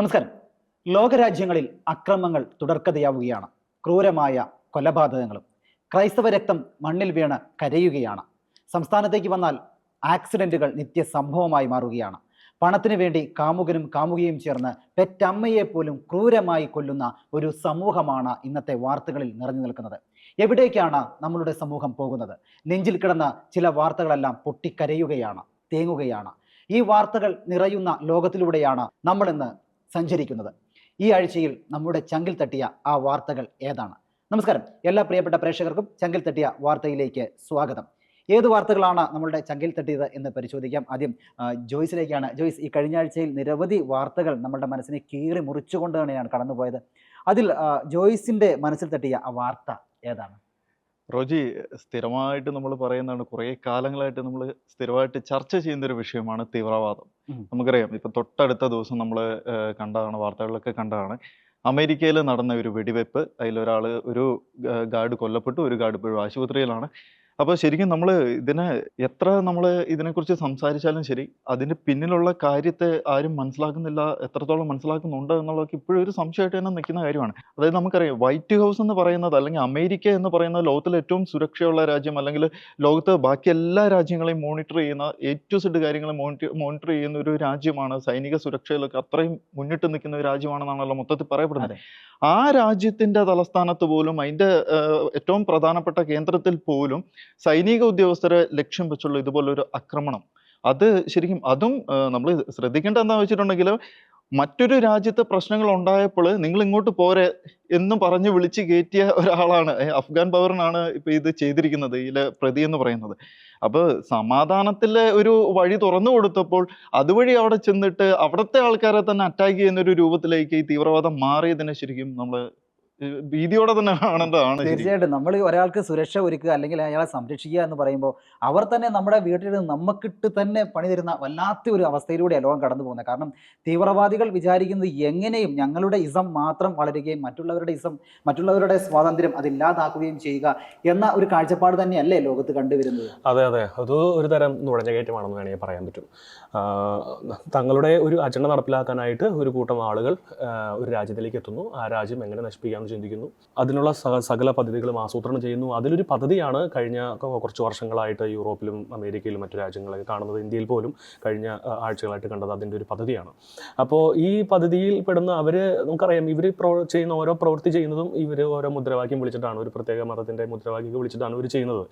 നമസ്കാരം. ലോകരാജ്യങ്ങളിൽ അക്രമങ്ങൾ തുടർക്കഥയാവുകയാണ്. ക്രൂരമായ കൊലപാതകങ്ങളും ക്രൈസ്തവ രക്തം മണ്ണിൽ വീണ് കരയുകയാണ്. സംസ്ഥാനത്തേക്ക് വന്നാൽ ആക്സിഡന്റുകൾ നിത്യസംഭവമായി മാറുകയാണ്. പണത്തിനു വേണ്ടി കാമുകനും കാമുകയും ചേർന്ന് പെറ്റമ്മയെ പോലും ക്രൂരമായി കൊല്ലുന്ന ഒരു സമൂഹമാണ് ഇന്നത്തെ വാർത്തകളിൽ നിറഞ്ഞു നിൽക്കുന്നത്. എവിടേക്കാണ് നമ്മളുടെ സമൂഹം പോകുന്നത്? നെഞ്ചിൽ കിടന്ന ചില വാർത്തകളെല്ലാം പൊട്ടിക്കരയുകയാണ് തേങ്ങുകയാണ്. ഈ വാർത്തകൾ നിറയുന്ന ലോകത്തിലൂടെയാണ് നമ്മൾ ഇന്ന് സഞ്ചരിക്കുന്നത്. ഈ ആഴ്ചയിൽ നമ്മുടെ ചങ്കിൽ തട്ടിയ ആ വാർത്തകൾ ഏതാണ്? നമസ്കാരം. എല്ലാ പ്രിയപ്പെട്ട പ്രേക്ഷകർക്കും ചങ്കിൽ തട്ടിയ വാർത്തയിലേക്ക് സ്വാഗതം. ഏത് വാർത്തകളാണ് നമ്മളുടെ ചങ്കിൽ തട്ടിയത് എന്ന് പരിശോധിക്കാം. ആദ്യം ജോയ്സിലേക്കാണ്. ജോയ്സ് ഈ കഴിഞ്ഞ ആഴ്ചയിൽ നിരവധി വാർത്തകൾ നമ്മളുടെ മനസ്സിനെ കീറി മുറിച്ചുകൊണ്ട് തന്നെയാണ് കടന്നുപോയത്. അതിൽ ജോയ്സിന്റെ മനസ്സിൽ തട്ടിയ ആ വാർത്ത ഏതാണ്? റോജി സ്ഥിരമായിട്ട് നമ്മൾ പറയുന്നതാണ് കുറേ കാലങ്ങളായിട്ട് നമ്മൾ സ്ഥിരമായിട്ട് ചർച്ച ചെയ്യുന്ന ഒരു വിഷയമാണ് തീവ്രവാദം. നമുക്കറിയാം ഇപ്പൊ തൊട്ടടുത്ത ദിവസം നമ്മൾ കണ്ടതാണ് വാർത്തകളിലൊക്കെ കണ്ടതാണ്. അമേരിക്കയിൽ നടന്ന ഒരു വെടിവെപ്പ് അതിലൊരാൾ ഒരു ഗാർഡ് കൊല്ലപ്പെട്ടു ഒരു ഗാർഡ് ഇപ്പോഴും ആശുപത്രിയിലാണ്. അപ്പോൾ ശരിക്കും നമ്മൾ ഇതിനെ എത്ര നമ്മൾ ഇതിനെക്കുറിച്ച് സംസാരിച്ചാലും ശരി അതിന്റെ പിന്നിലുള്ള കാര്യത്തെ ആരും മനസ്സിലാക്കുന്നില്ല എത്രത്തോളം മനസ്സിലാക്കുന്നുണ്ട് എന്നുള്ളതൊക്കെ ഇപ്പോഴും ഒരു സംശയമായിട്ട് തന്നെ നിൽക്കുന്ന കാര്യമാണ്. അതായത് നമുക്കറിയാം വൈറ്റ് ഹൗസ് എന്ന് പറയുന്നത് അല്ലെങ്കിൽ അമേരിക്ക എന്ന് പറയുന്ന ലോകത്തിലെ ഏറ്റവും സുരക്ഷയുള്ള രാജ്യം അല്ലെങ്കിൽ ലോകത്ത് ബാക്കി എല്ലാ രാജ്യങ്ങളെയും മോണിറ്റർ ചെയ്യുന്ന എ ടു സെഡ് കാര്യങ്ങളെ മോണിറ്റർ മോണിറ്റർ ചെയ്യുന്ന ഒരു രാജ്യമാണ് സൈനിക സുരക്ഷയിലൊക്കെ അത്രയും മുന്നിട്ട് നിൽക്കുന്ന ഒരു രാജ്യമാണെന്നാണല്ലോ മൊത്തത്തിൽ പറയപ്പെടുന്നത്. ആ രാജ്യത്തിന്റെ തലസ്ഥാനത്ത് പോലും അതിന്റെ ഏറ്റവും പ്രധാനപ്പെട്ട കേന്ദ്രത്തിൽ പോലും സൈനിക ഉദ്യോഗസ്ഥരെ ലക്ഷ്യം വെച്ചുള്ള ഇതുപോലൊരു ആക്രമണം. അത് ശരിക്കും അതും നമ്മൾ ശ്രദ്ധിക്കേണ്ട എന്താണെന്ന് വെച്ചിട്ടുണ്ടെങ്കിൽ മറ്റൊരു രാജ്യത്തെ പ്രശ്നങ്ങൾ ഉണ്ടായപ്പോൾ നിങ്ങൾ ഇങ്ങോട്ട് പോരെ എന്ന് പറഞ്ഞ് വിളിച്ച് കയറ്റിയ ഒരാളാണ്. അഫ്ഗാൻ പൗരനാണ് ഇപ്പൊ ഇത് ചെയ്തിരിക്കുന്നത് ഇതിലെ പ്രതി എന്ന് പറയുന്നത്. അപ്പോൾ സമാധാനത്തിലെ ഒരു വഴി തുറന്നു കൊടുത്തപ്പോൾ അതുവഴി അവിടെ ചെന്നിട്ട് അവിടുത്തെ ആൾക്കാരെ തന്നെ അറ്റാക്ക് ചെയ്യുന്ന ഒരു രൂപത്തിലേക്ക് ഈ തീവ്രവാദം മാറിയതിനെ ശരിക്കും നമ്മൾ ഭീതിയോടെ തന്നെ കാണേണ്ടതാണ്. തീർച്ചയായിട്ടും. നമ്മൾ ഒരാൾക്ക് സുരക്ഷ ഒരുക്കുക അല്ലെങ്കിൽ അയാളെ സംരക്ഷിക്കുക എന്ന് പറയുമ്പോൾ അവർ തന്നെ നമ്മുടെ വീട്ടിൽ നമുക്കിട്ട് തന്നെ പണി തരുന്ന വല്ലാത്ത ഒരു അവസ്ഥയിലൂടെ ലോകം കടന്നു പോകുന്നത്. കാരണം തീവ്രവാദികൾ വിചാരിക്കുന്നത് എങ്ങനെയും ഞങ്ങളുടെ ഇസം മാത്രം വളരുകയും മറ്റുള്ളവരുടെ ഇസം മറ്റുള്ളവരുടെ സ്വാതന്ത്ര്യം അതില്ലാതാക്കുകയും ചെയ്യുക എന്ന ഒരു കാഴ്ചപ്പാട് തന്നെയല്ലേ ലോകത്ത് കണ്ടുവരുന്നത്? അതെ അതെ. അത് ഒരു തരം നുഴഞ്ഞുകയറ്റമാണെന്ന് വേണമെങ്കിൽ പറയാൻ പറ്റും. തങ്ങളുടെ ഒരു അജണ്ട നടപ്പിലാക്കാനായിട്ട് ഒരു കൂട്ടം ആളുകൾ ഒരു രാജ്യത്തിലേക്ക് എത്തുന്നു. ആ രാജ്യം എങ്ങനെ നശിപ്പിക്കാമെന്ന് ചിന്തിക്കുന്നു അതിനുള്ള സകല പദ്ധതികളും ആസൂത്രണം ചെയ്യുന്നു. അതിലൊരു പദ്ധതിയാണ് കഴിഞ്ഞ കുറച്ച് വർഷങ്ങളായിട്ട് യൂറോപ്പിലും അമേരിക്കയിലും മറ്റു രാജ്യങ്ങളൊക്കെ കാണുന്നത്. ഇന്ത്യയിൽ പോലും കഴിഞ്ഞ ആഴ്ചകളായിട്ട് കണ്ടത് അതിന്റെ ഒരു പദ്ധതിയാണ്. അപ്പോൾ ഈ പദ്ധതിയിൽ പെടുന്ന അവർ നമുക്കറിയാം ഇവർ പ്രോ ചെയ്യുന്ന ഓരോ പ്രവൃത്തി ചെയ്യുന്നതും ഇവർ ഓരോ മുദ്രാവാക്യം വിളിച്ചിട്ടാണ് ഒരു പ്രത്യേക മതത്തിന്റെ മുദ്രാവാക്യം വിളിച്ചിട്ടാണ് ഇവർ ചെയ്യുന്നത്.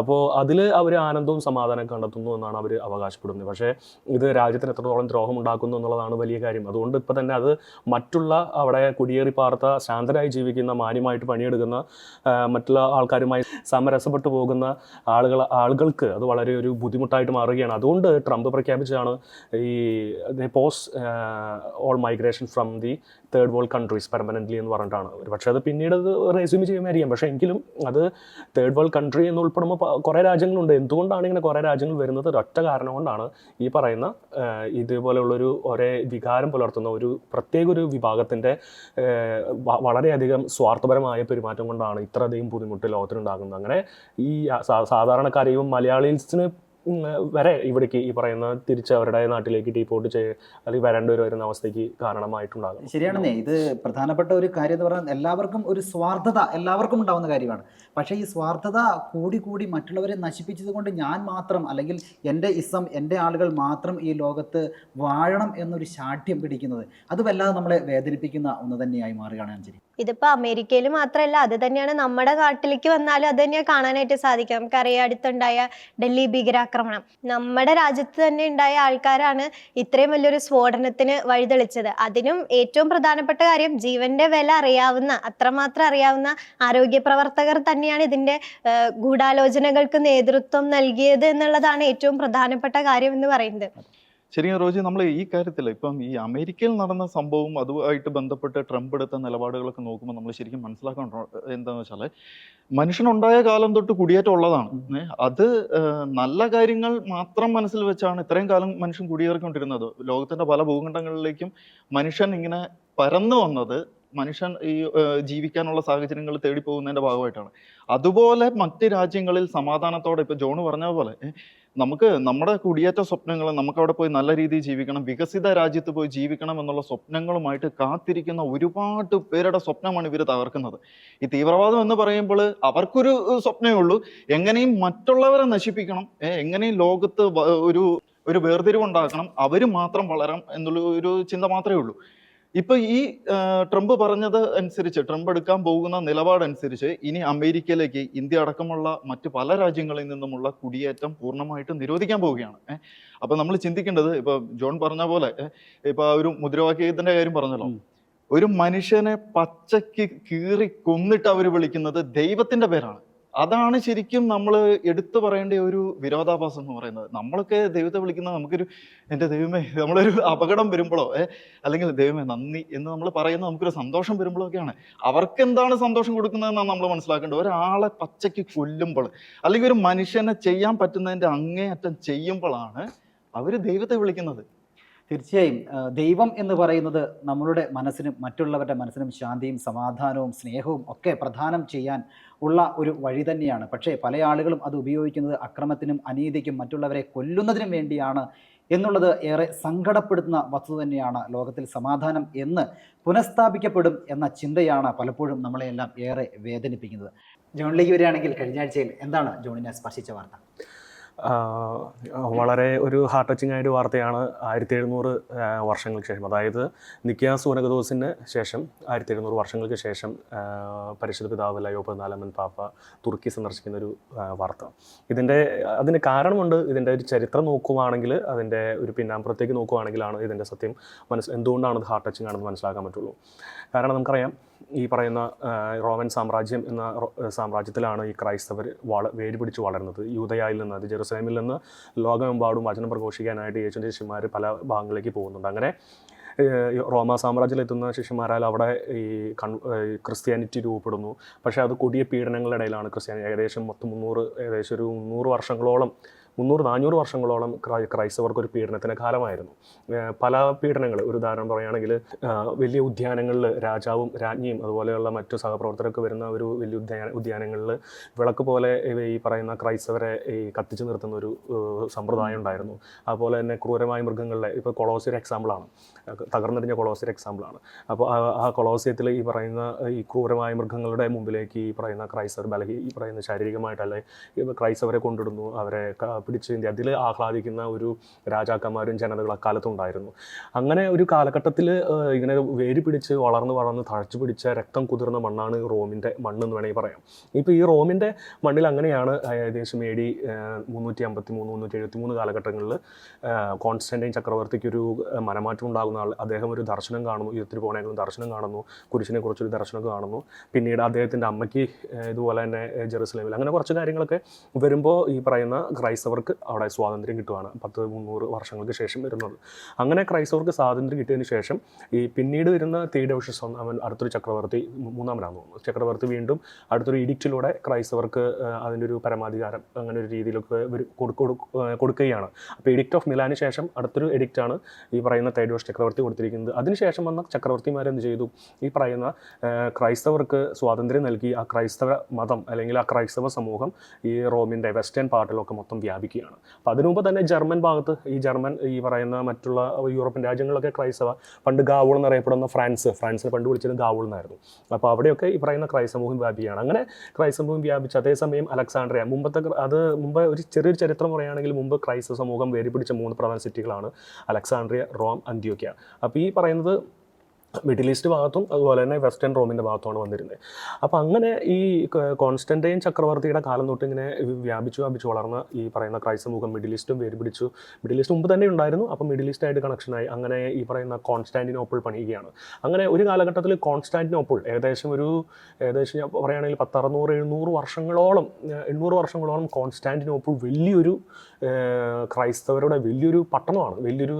അപ്പോൾ അതിൽ അവർ ആനന്ദവും സമാധാനവും കണ്ടെത്തുന്നു എന്നാണ് അവർ അവകാശപ്പെടുന്നത്. പക്ഷേ ഇത് രാജ്യത്തിന് എത്രത്തോളം ദ്രോഹം ഉണ്ടാക്കുന്നു എന്നുള്ളതാണ് വലിയ കാര്യം. അതുകൊണ്ട് ഇപ്പം തന്നെ അത് മറ്റുള്ള അവിടെ കുടിയേറി പാർത്ത ശാന്തരായി ജീവിക്കുന്ന മാന്യമായിട്ട് പണിയെടുക്കുന്ന മറ്റുള്ള ആൾക്കാരുമായി സമരസപ്പെട്ടു പോകുന്ന ആളുകൾ ആളുകൾക്ക് അത് വളരെ ഒരു ബുദ്ധിമുട്ടായിട്ട് മാറുകയാണ്. അതുകൊണ്ട് ട്രംപ് പ്രഖ്യാപിച്ചതാണ് ഈ pause all migration from the third world countries permanently എന്ന് പറഞ്ഞിട്ടാണ്. പക്ഷേ അത് പിന്നീട് അത് റെസ്യൂം ചെയ്യുമായിരിക്കാം. പക്ഷേ എങ്കിലും അത് തേർഡ് വേൾഡ് കൺട്രി എന്ന് ഉൾപ്പെടുമ്പോൾ കുറേ രാജ്യങ്ങളുണ്ട്. എന്തുകൊണ്ടാണ് ഇങ്ങനെ കുറേ രാജ്യങ്ങൾ വരുന്നത്? ഒറ്റ കാരണം കൊണ്ടാണ് ഈ പറയുന്ന ഇതുപോലെയുള്ളൊരു ഒരേ വികാരം പുലർത്തുന്ന ഒരു പ്രത്യേക ഒരു വിഭാഗത്തിന്റെ വളരെയധികം സ്വാർത്ഥപരമായ പെരുമാറ്റം കൊണ്ടാണ് ഇത്രയധികം ബുദ്ധിമുട്ട് ലോകത്തിനുണ്ടാകുന്നത്. അങ്ങനെ ഈ സാധാരണക്കാരെയും മലയാളീസിന് വരെ ഇവിടേക്ക് ഈ പറയുന്ന തിരിച്ച് അവരുടെ നാട്ടിലേക്ക് ഡീപ്പോർട്ട് ചെയ്യ അല്ലെങ്കിൽ വരേണ്ടി വരുന്ന അവസ്ഥയ്ക്ക് കാരണമായിട്ടുണ്ടാകും. ശരിയാണെന്നേ. ഇത് പ്രധാനപ്പെട്ട ഒരു കാര്യം എന്ന് പറഞ്ഞാൽ എല്ലാവർക്കും ഒരു സ്വാർത്ഥത എല്ലാവർക്കും ഉണ്ടാവുന്ന കാര്യമാണ്. പക്ഷേ ഈ സ്വാർത്ഥത കൂടി കൂടി മറ്റുള്ളവരെ നശിപ്പിച്ചത് കൊണ്ട് ഞാൻ മാത്രം അല്ലെങ്കിൽ എന്റെ ഇസം എന്റെ ആളുകൾ മാത്രം ഈ ലോകത്ത് വാഴണം എന്നൊരു ശാഠ്യം പിടിക്കുന്നത്. അത് വല്ലാതെ നമ്മളെ വേദനിപ്പിക്കുന്ന ഒന്ന് തന്നെയായി മാറുകയാണ് അഞ്ജലി. ഇതിപ്പോ അമേരിക്കയിൽ മാത്രമല്ല അത് തന്നെയാണ് നമ്മുടെ നാട്ടിലേക്ക് വന്നാലും അത് തന്നെയാണ് കാണാനായിട്ട് സാധിക്കുക നമുക്കറിയാം അടുത്തുണ്ടായ ഡൽഹി ഭീകരാക്രമണം. നമ്മുടെ രാജ്യത്ത് തന്നെ ഉണ്ടായ ആൾക്കാരാണ് ഇത്രയും വലിയൊരു സ്ഫോടനത്തിന് വഴിതെളിച്ചത്. അതിനും ഏറ്റവും പ്രധാനപ്പെട്ട കാര്യം ജീവന്റെ വില അറിയാവുന്ന അത്രമാത്രം അറിയാവുന്ന ആരോഗ്യ പ്രവർത്തകർ തന്നെയാണ് ഇതിന്റെ ഗൂഢാലോചനകൾക്ക് നേതൃത്വം നൽകിയത് എന്നുള്ളതാണ് ഏറ്റവും പ്രധാനപ്പെട്ട കാര്യം എന്ന് പറയുന്നത്. ശരിക്കും റോജി നമ്മൾ ഈ കാര്യത്തിൽ ഇപ്പം ഈ അമേരിക്കയിൽ നടന്ന സംഭവം അതുമായിട്ട് ബന്ധപ്പെട്ട് ട്രംപ് എടുത്ത നിലപാടുകളൊക്കെ നോക്കുമ്പോൾ നമ്മൾ ശരിക്കും മനസ്സിലാക്കാൻ എന്താണെന്ന് വെച്ചാൽ മനുഷ്യനുണ്ടായ കാലം തൊട്ട് കുടിയേറ്റം ഉള്ളതാണ്. അത് നല്ല കാര്യങ്ങൾ മാത്രം മനസ്സിൽ വെച്ചാണ് ഇത്രയും കാലം മനുഷ്യൻ കുടിയേറിക്കൊണ്ടിരുന്നത്. ലോകത്തിന്റെ പല ഭൂഖണ്ഡങ്ങളിലേക്കും മനുഷ്യൻ ഇങ്ങനെ പരന്നു വന്നത് മനുഷ്യൻ ഈ ജീവിക്കാനുള്ള സാഹചര്യങ്ങൾ തേടി പോകുന്നതിന്റെ ഭാഗമായിട്ടാണ്. അതുപോലെ മറ്റ് രാജ്യങ്ങളിൽ സമാധാനത്തോടെ ഇപ്പൊ ജോണ് പറഞ്ഞ പോലെ നമുക്ക് നമ്മുടെ കുടിയേറ്റ സ്വപ്നങ്ങൾ നമുക്ക് അവിടെ പോയി നല്ല രീതിയിൽ ജീവിക്കണം വികസിത രാജ്യത്ത് പോയി ജീവിക്കണം എന്നുള്ള സ്വപ്നങ്ങളുമായിട്ട് കാത്തിരിക്കുന്ന ഒരുപാട് പേരുടെ സ്വപ്നമാണ് ഇവർ തകർക്കുന്നത്. ഈ തീവ്രവാദം എന്ന് പറയുമ്പോൾ അവർക്കൊരു സ്വപ്നമേ ഉള്ളൂ. എങ്ങനെയും മറ്റുള്ളവരെ നശിപ്പിക്കണം. എങ്ങനെയും ലോകത്ത് ഒരു ഒരു വേർതിരിവുണ്ടാക്കണം. അവർ മാത്രം വളരണം എന്നുള്ള ഒരു ചിന്ത മാത്രമേ ഉള്ളൂ. ഇപ്പൊ ഈ ട്രംപ് പറഞ്ഞത് അനുസരിച്ച് ട്രംപ് എടുക്കാൻ പോകുന്ന നിലപാടനുസരിച്ച് ഇനി അമേരിക്കയിലേക്ക് ഇന്ത്യ അടക്കമുള്ള മറ്റു പല രാജ്യങ്ങളിൽ നിന്നുമുള്ള കുടിയേറ്റം പൂർണമായിട്ടും നിരോധിക്കാൻ പോവുകയാണ്. ഏഹ് അപ്പൊ നമ്മൾ ചിന്തിക്കേണ്ടത് ഇപ്പൊ ജോൺ പറഞ്ഞ പോലെ ഇപ്പൊ ആ ഒരു മുദ്രാവാക്യത്തിന്റെ കാര്യം പറഞ്ഞല്ലോ. ഒരു മനുഷ്യനെ പച്ചയ്ക്ക് കീറി കൊന്നിട്ട് അവർ വിളിക്കുന്നത് ദൈവത്തിന്റെ പേരാണ്. അതാണ് ശരിക്കും നമ്മൾ എടുത്തു പറയേണ്ട ഒരു വിരോധാഭാസം എന്ന് പറയുന്നത്. നമ്മളൊക്കെ ദൈവത്തെ വിളിക്കുന്ന നമുക്കൊരു എന്റെ ദൈവമേ നമ്മളൊരു അപകടം വരുമ്പോഴോ അല്ലെങ്കിൽ ദൈവമേ നന്ദി എന്ന് നമ്മൾ പറയുന്ന നമുക്കൊരു സന്തോഷം വരുമ്പോഴൊക്കെയാണ്. അവർക്ക് എന്താണ് സന്തോഷം കൊടുക്കുന്നതെന്നാണ് നമ്മൾ മനസ്സിലാക്കേണ്ടത്. ഒരാളെ പച്ചയ്ക്ക് കൊല്ലുമ്പോൾ അല്ലെങ്കിൽ ഒരു മനുഷ്യനെ ചെയ്യാൻ പറ്റുന്നതിന്റെ അങ്ങേയറ്റം ചെയ്യുമ്പോഴാണ് അവർ ദൈവത്തെ വിളിക്കുന്നത്. തീർച്ചയായും ദൈവം എന്ന് പറയുന്നത് നമ്മളുടെ മനസ്സിനും മറ്റുള്ളവരുടെ മനസ്സിനും ശാന്തിയും സമാധാനവും സ്നേഹവും ഒക്കെ പ്രദാനം ചെയ്യാൻ ഉള്ള ഒരു വഴി തന്നെയാണ്. പക്ഷേ പല ആളുകളും അത് ഉപയോഗിക്കുന്നത് അക്രമത്തിനും അനീതിക്കും മറ്റുള്ളവരെ കൊല്ലുന്നതിനും വേണ്ടിയാണ് എന്നുള്ളത് ഏറെ സങ്കടപ്പെടുത്തുന്ന വസ്തുത തന്നെയാണ് ലോകത്തിൽ സമാധാനം എന്ന് പുനഃസ്ഥാപിക്കപ്പെടും എന്ന ചിന്തയാണ് പലപ്പോഴും നമ്മളെയെല്ലാം ഏറെ വേദനിപ്പിക്കുന്നത്. ജോണിലേക്ക് വരികയാണെങ്കിൽ കഴിഞ്ഞ ആഴ്ചയിൽ എന്താണ് ജോണിനെ സ്പർശിച്ച വാർത്ത? വളരെ ഒരു ഹാർട്ട് ടച്ചിങ് ആയൊരു വാർത്തയാണ് ആയിരത്തി എഴുന്നൂറ് വർഷങ്ങൾക്ക് ശേഷം. അതായത് നിക്കിയ സൂനകദോസിന് ശേഷം ആയിരത്തി എഴുന്നൂറ് വർഷങ്ങൾക്ക് ശേഷം പരിശുദ്ധ പിതാവ് ലയോ പതിനാലാമൻ പാപ്പ തുർക്കി സന്ദർശിക്കുന്ന ഒരു വാർത്ത. ഇതിന്റെ അതിന് കാരണമുണ്ട് ഇതിന്റെ ഒരു ചരിത്രം നോക്കുവാണെങ്കിൽ അതിന്റെ ഒരു പിന്നാമ്പുറത്തേക്ക് നോക്കുവാണെങ്കിലാണ് ഇതിന്റെ സത്യം മനസ്സ് എന്തുകൊണ്ടാണ് ഇത് ഹാർട്ട് ടച്ചിങ് ആണെന്ന് മനസ്സിലാക്കാൻ പറ്റുള്ളൂ. കാരണം നമുക്കറിയാം ഈ പറയുന്ന റോമൻ സാമ്രാജ്യം എന്ന സാമ്രാജ്യത്തിലാണ് ഈ ക്രൈസ്തവർ വള വേര് പിടിച്ച് വളർന്നത്. യൂതയായിൽ നിന്ന് അത് ജെറുസലേമിൽ നിന്ന് ലോകമെമ്പാടും വചനം പ്രഘോഷിക്കാനായിട്ട് യേശുവിന്റെ ശിഷ്യന്മാർ പല ഭാഗങ്ങളിലേക്ക് പോകുന്നുണ്ട്. അങ്ങനെ റോമ സാമ്രാജ്യത്തിൽ എത്തുന്ന ശിഷ്യന്മാരാൽ അവിടെ ഈ കൺ ക്രിസ്ത്യാനിറ്റി രൂപപ്പെടുന്നു. പക്ഷേ അത് കൊടിയ പീഡനങ്ങളുടെ ഇടയിലാണ് ക്രിസ്ത്യാനി ഏകദേശം മൊത്തം മുന്നൂറ് ഏകദേശം ഒരു മുന്നൂറ് വർഷങ്ങളോളം മുന്നൂറ് നാനൂറ് വർഷങ്ങളോളം ക്രൈ- ക്രൈസ്തവർക്ക് ഒരു പീഡനത്തിന്റെ കാലമായിരുന്നു. പല പീഡനങ്ങൾ ഒരു ഉദാഹരണം പറയുകയാണെങ്കിൽ വലിയ ഉദ്യാനങ്ങളിൽ രാജാവും രാജ്ഞിയും അതുപോലെയുള്ള മറ്റു സഹപ്രവർത്തകരൊക്കെ വരുന്ന ഒരു വലിയ ഉദ്യാന ഉദ്യാനങ്ങളിൽ വിളക്ക് പോലെ ഈ പറയുന്ന ക്രൈസ്തവരെ ഈ കത്തിച്ചു നിർത്തുന്ന ഒരു സമ്പ്രദായം ഉണ്ടായിരുന്നു. അതുപോലെ തന്നെ ക്രൂരമായ മൃഗങ്ങളിലെ ഇപ്പോൾ കൊളോസിയർ എക്സാമ്പിളാണ്. തകർന്നെറിഞ്ഞ കൊളോസിയർ എക്സാമ്പിളാണ്. അപ്പോൾ ആ- കൊളോസിയത്തിൽ ഈ പറയുന്ന ഈ ക്രൂരമായ മൃഗങ്ങളുടെ മുമ്പിലേക്ക് ഈ പറയുന്ന ക്രൈസ്തവർ ബലഹി ഈ പറയുന്ന ശാരീരികമായിട്ടല്ലേ ക്രൈസ്തവരെ കൊണ്ടിടുന്നു അവരെ ക- പിടിച്ച് ഇന്ത്യ. അതിൽ ആഹ്ലാദിക്കുന്ന ഒരു രാജാക്കന്മാരും ജനതകൾ അക്കാലത്തും ഉണ്ടായിരുന്നു. അങ്ങനെ ഒരു കാലഘട്ടത്തിൽ ഇങ്ങനെ വേര് പിടിച്ച് വളർന്ന് വളർന്ന് തഴച്ചു പിടിച്ച രക്തം കുതിർന്ന മണ്ണാണ് റോമിന്റെ മണ്ണ് എന്ന് വേണമെങ്കിൽ പറയാം. ഇപ്പോൾ ഈ റോമിന്റെ മണ്ണിൽ അങ്ങനെയാണ് ഏകദേശം എ ഡി മുന്നൂറ്റി അമ്പത്തി മൂന്ന് മുന്നൂറ്റി എഴുപത്തി മൂന്ന് കാലഘട്ടങ്ങളിൽ കോൺസ്റ്റന്റൈൻ ചക്രവർത്തിക്ക് ഒരു മനമാറ്റം ഉണ്ടാകുന്ന ആൾ അദ്ദേഹം ഒരു ദർശനം കാണുന്നു യുദ്ധത്തിൽ പോകണമെങ്കിലും ദർശനം കാണുന്നു കുരിശിനെ കുറിച്ചൊരു ദർശനം കാണുന്നു. പിന്നീട് അദ്ദേഹത്തിന്റെ അമ്മയ്ക്ക് ഇതുപോലെ തന്നെ ജെറുസലേമിൽ അങ്ങനെ കുറച്ച് കാര്യങ്ങളൊക്കെ വരുമ്പോൾ ഈ പറയുന്ന ക്രൈസ്തവർക്ക് അവിടെ സ്വാതന്ത്ര്യം കിട്ടുവാണ്. പത്ത് മുന്നൂറ് വർഷങ്ങൾക്ക് ശേഷം വരുന്നത്. അങ്ങനെ ക്രൈസ്തവർക്ക് സ്വാതന്ത്ര്യം കിട്ടിയതിന് ശേഷം ഈ പിന്നീട് വരുന്ന തീഡവിഷസ് അവൻ അടുത്തൊരു ചക്രവർത്തി മൂന്നാമനാണ് തോന്നുന്നു. ചക്രവർത്തി വീണ്ടും അടുത്തൊരു ഇഡിക്റ്റിലൂടെ ക്രൈസ്തവർക്ക് അതിന്റെ ഒരു പരമാധികാരം അങ്ങനെ ഒരു രീതിയിലൊക്കെ കൊടുക്കുകയാണ്. അപ്പോൾ എഡിക്റ്റ് ഓഫ് മിലാന് ശേഷം അടുത്തൊരു എഡിക്റ്റാണ് ഈ പറയുന്ന തൈഡോഷ് ചക്രവർത്തി കൊടുത്തിരിക്കുന്നത്. അതിനുശേഷം വന്ന ചക്രവർത്തിമാരെന്ത് ചെയ്തു? ഈ പറയുന്ന ക്രൈസ്തവർക്ക് സ്വാതന്ത്ര്യം നൽകി ആ ക്രൈസ്തവ മതം അല്ലെങ്കിൽ ആ ക്രൈസ്തവ സമൂഹം ഈ റോമിന്റെ വെസ്റ്റേൺ പാർട്ടിലൊക്കെ മൊത്തം വ്യാപിക്കുകയാണ് അപ്പോൾ അതിനു മുമ്പ് തന്നെ ജർമ്മൻ ഭാഗത്ത് ഈ ജർമ്മൻ ഈ പറയുന്ന മറ്റുള്ള യൂറോപ്യൻ രാജ്യങ്ങളിലൊക്കെ ക്രൈസ്തവ പണ്ട് ഗാവൂൾ എന്നറിയപ്പെടുന്ന ഫ്രാൻസ് ഫ്രാൻസിനെ പണ്ട് വിളിച്ചത് ഗാവൂൾ എന്നായിരുന്നു. അപ്പോൾ അവിടെയൊക്കെ ഈ പറയുന്ന ക്രൈസ്തമൂഹം വ്യാപിക്കുകയാണ്. അങ്ങനെ ക്രൈസ്തമൂഹം വ്യാപിച്ച് അതേസമയം അലക്സാണ്ട്രിയ മുമ്പത്തെ അത് മുമ്പ് ഒരു ചെറിയൊരു ചരിത്രം പറയുകയാണെങ്കിൽ മുമ്പ് ക്രൈസ്തവ സമൂഹം വേരി പിടിച്ച മൂന്ന് പ്രധാന സിറ്റികളാണ് അലക്സാണ്ട്രിയ റോം അന്ത്യോക്യ. അപ്പോൾ ഈ പറയുന്നത് മിഡിൽ ഈസ്റ്റ് ഭാഗത്തും അതുപോലെ തന്നെ വെസ്റ്റേൺ റോമിന്റെ ഭാഗത്തുമാണ് വന്നിരുന്നത്. അപ്പോൾ അങ്ങനെ ഈ കോൺസ്റ്റന്റൈൻ ചക്രവർത്തിയുടെ കാലം തൊട്ട് ഇങ്ങനെ വ്യാപിച്ചു വ്യാപിച്ചു വളർന്ന ഈ പറയുന്ന ക്രൈസ്തവ മുഖം മിഡിൽ ഈസ്റ്റും വേര് പിടിച്ചു. മിഡിൽ ഈസ്റ്റ് മുമ്പ് തന്നെ ഉണ്ടായിരുന്നു അപ്പോൾ മിഡിൽ ഈസ്റ്റ് ആയിട്ട് കണക്ഷനായി അങ്ങനെ ഈ പറയുന്ന കോൺസ്റ്റാന്റിനോപ്പിൾ പണിയുകയാണ്. അങ്ങനെ ഒരു കാലഘട്ടത്തിൽ കോൺസ്റ്റാന്റിനോപ്പിൾ ഏകദേശം ഒരു ഏകദേശം ഞാൻ പറയുകയാണെങ്കിൽ പത്തറുന്നൂറ് എഴുന്നൂറ് വർഷങ്ങളോളം എണ്ണൂറ് വർഷങ്ങളോളം കോൺസ്റ്റാന്റിനോപ്പിൾ വലിയൊരു ക്രൈസ്തവരുടെ വലിയൊരു പട്ടണമാണ് വലിയൊരു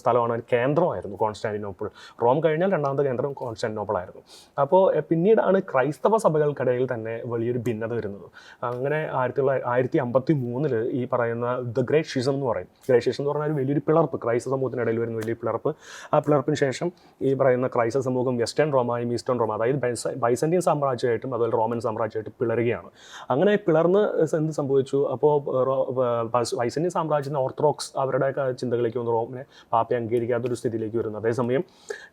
സ്ഥലമാണ് കേന്ദ്രമായിരുന്നു കോൺസ്റ്റാന്റിനോപ്പിൾ റോം കഴിഞ്ഞാൽ രണ്ടാമത്തെ കേന്ദ്രം കോൺസ്റ്റാന്റിനോപ്പിൾ ആയിരുന്നു അപ്പോൾ പിന്നീടാണ് ക്രൈസ്തവ സഭകൾക്കിടയിൽ തന്നെ വലിയൊരു ഭിന്നത വരുന്നത്. അങ്ങനെ ആയിരത്തി തൊള്ളായിരത്തി ആയിരത്തി അമ്പത്തി മൂന്നിൽ ഈ പറയുന്ന ദ ഗ്രേറ്റ് ഷിസം എന്ന് പറയും. ഗ്രേറ്റ് ഷിസം എന്ന് പറഞ്ഞാൽ ഒരു വലിയൊരു പിളർപ്പ് ക്രൈസ്തവ സമൂഹത്തിനിടയിൽ വരുന്ന വലിയ പിളർപ്പ്. ആ പിളർപ്പിന് ശേഷം ഈ പറയുന്ന ക്രൈസ്തവ സമൂഹം വെസ്റ്റേൺ റോമായും ഈസ്റ്റേൺ റോമ അതായത് ബൈസ- ബൈസന്റിയൻ സാമ്രാജ്യമായിട്ടും അതുപോലെ റോമൻ സാമ്രാജ്യമായിട്ടും പിളരുകയാണ്. അങ്ങനെ പിളർന്ന് എന്ത് സംഭവിച്ചു? അപ്പോൾ ബൈസന്റിയൻ സാമ്രാജ്യത്തിന് ഓർത്തഡോക്സ് അവരുടെ ചിന്തകളിലേക്ക് വന്ന് റോമിനെ പാപ്പയെ അംഗീകരിക്കാത്തൊരു സ്ഥിതിയിലേക്ക് വരുന്നു. അതേസമയം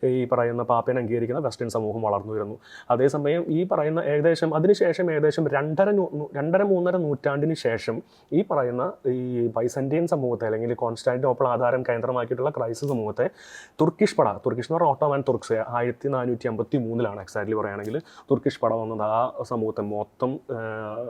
ഈ പറയുന്ന പാപ്പയെ അംഗീകരിക്കുന്ന വെസ്റ്റേൺ സമൂഹം വളർന്നു വരുന്നു. അതേസമയം ഈ പറയുന്ന ഏകദേശം അതിനുശേഷം ഏകദേശം രണ്ടര രണ്ടര മൂന്നര നൂറ്റാണ്ടിന് ശേഷം ഈ പറയുന്ന ഈ ബൈസന്റിയൻ സമൂഹത്തെ അല്ലെങ്കിൽ കോൺസ്റ്റാന്റിനോപ്പിൾ ആധാരം കേന്ദ്രമാക്കിയിട്ടുള്ള ക്രൈസ്തവ സമൂഹത്തെ തുർക്കിഷ് പട തുർക്കിഷ് എന്ന് പറഞ്ഞാൽ ഓട്ടോമാൻ തുർക്സ് ആയിരത്തി നാനൂറ്റി അമ്പത്തി മൂന്നിലാണ് എക്സാക്ട്ലി പറയുകയാണെങ്കിൽ തുർക്കിഷ് പട വന്നത് ആ സമൂഹത്തെ മൊത്തം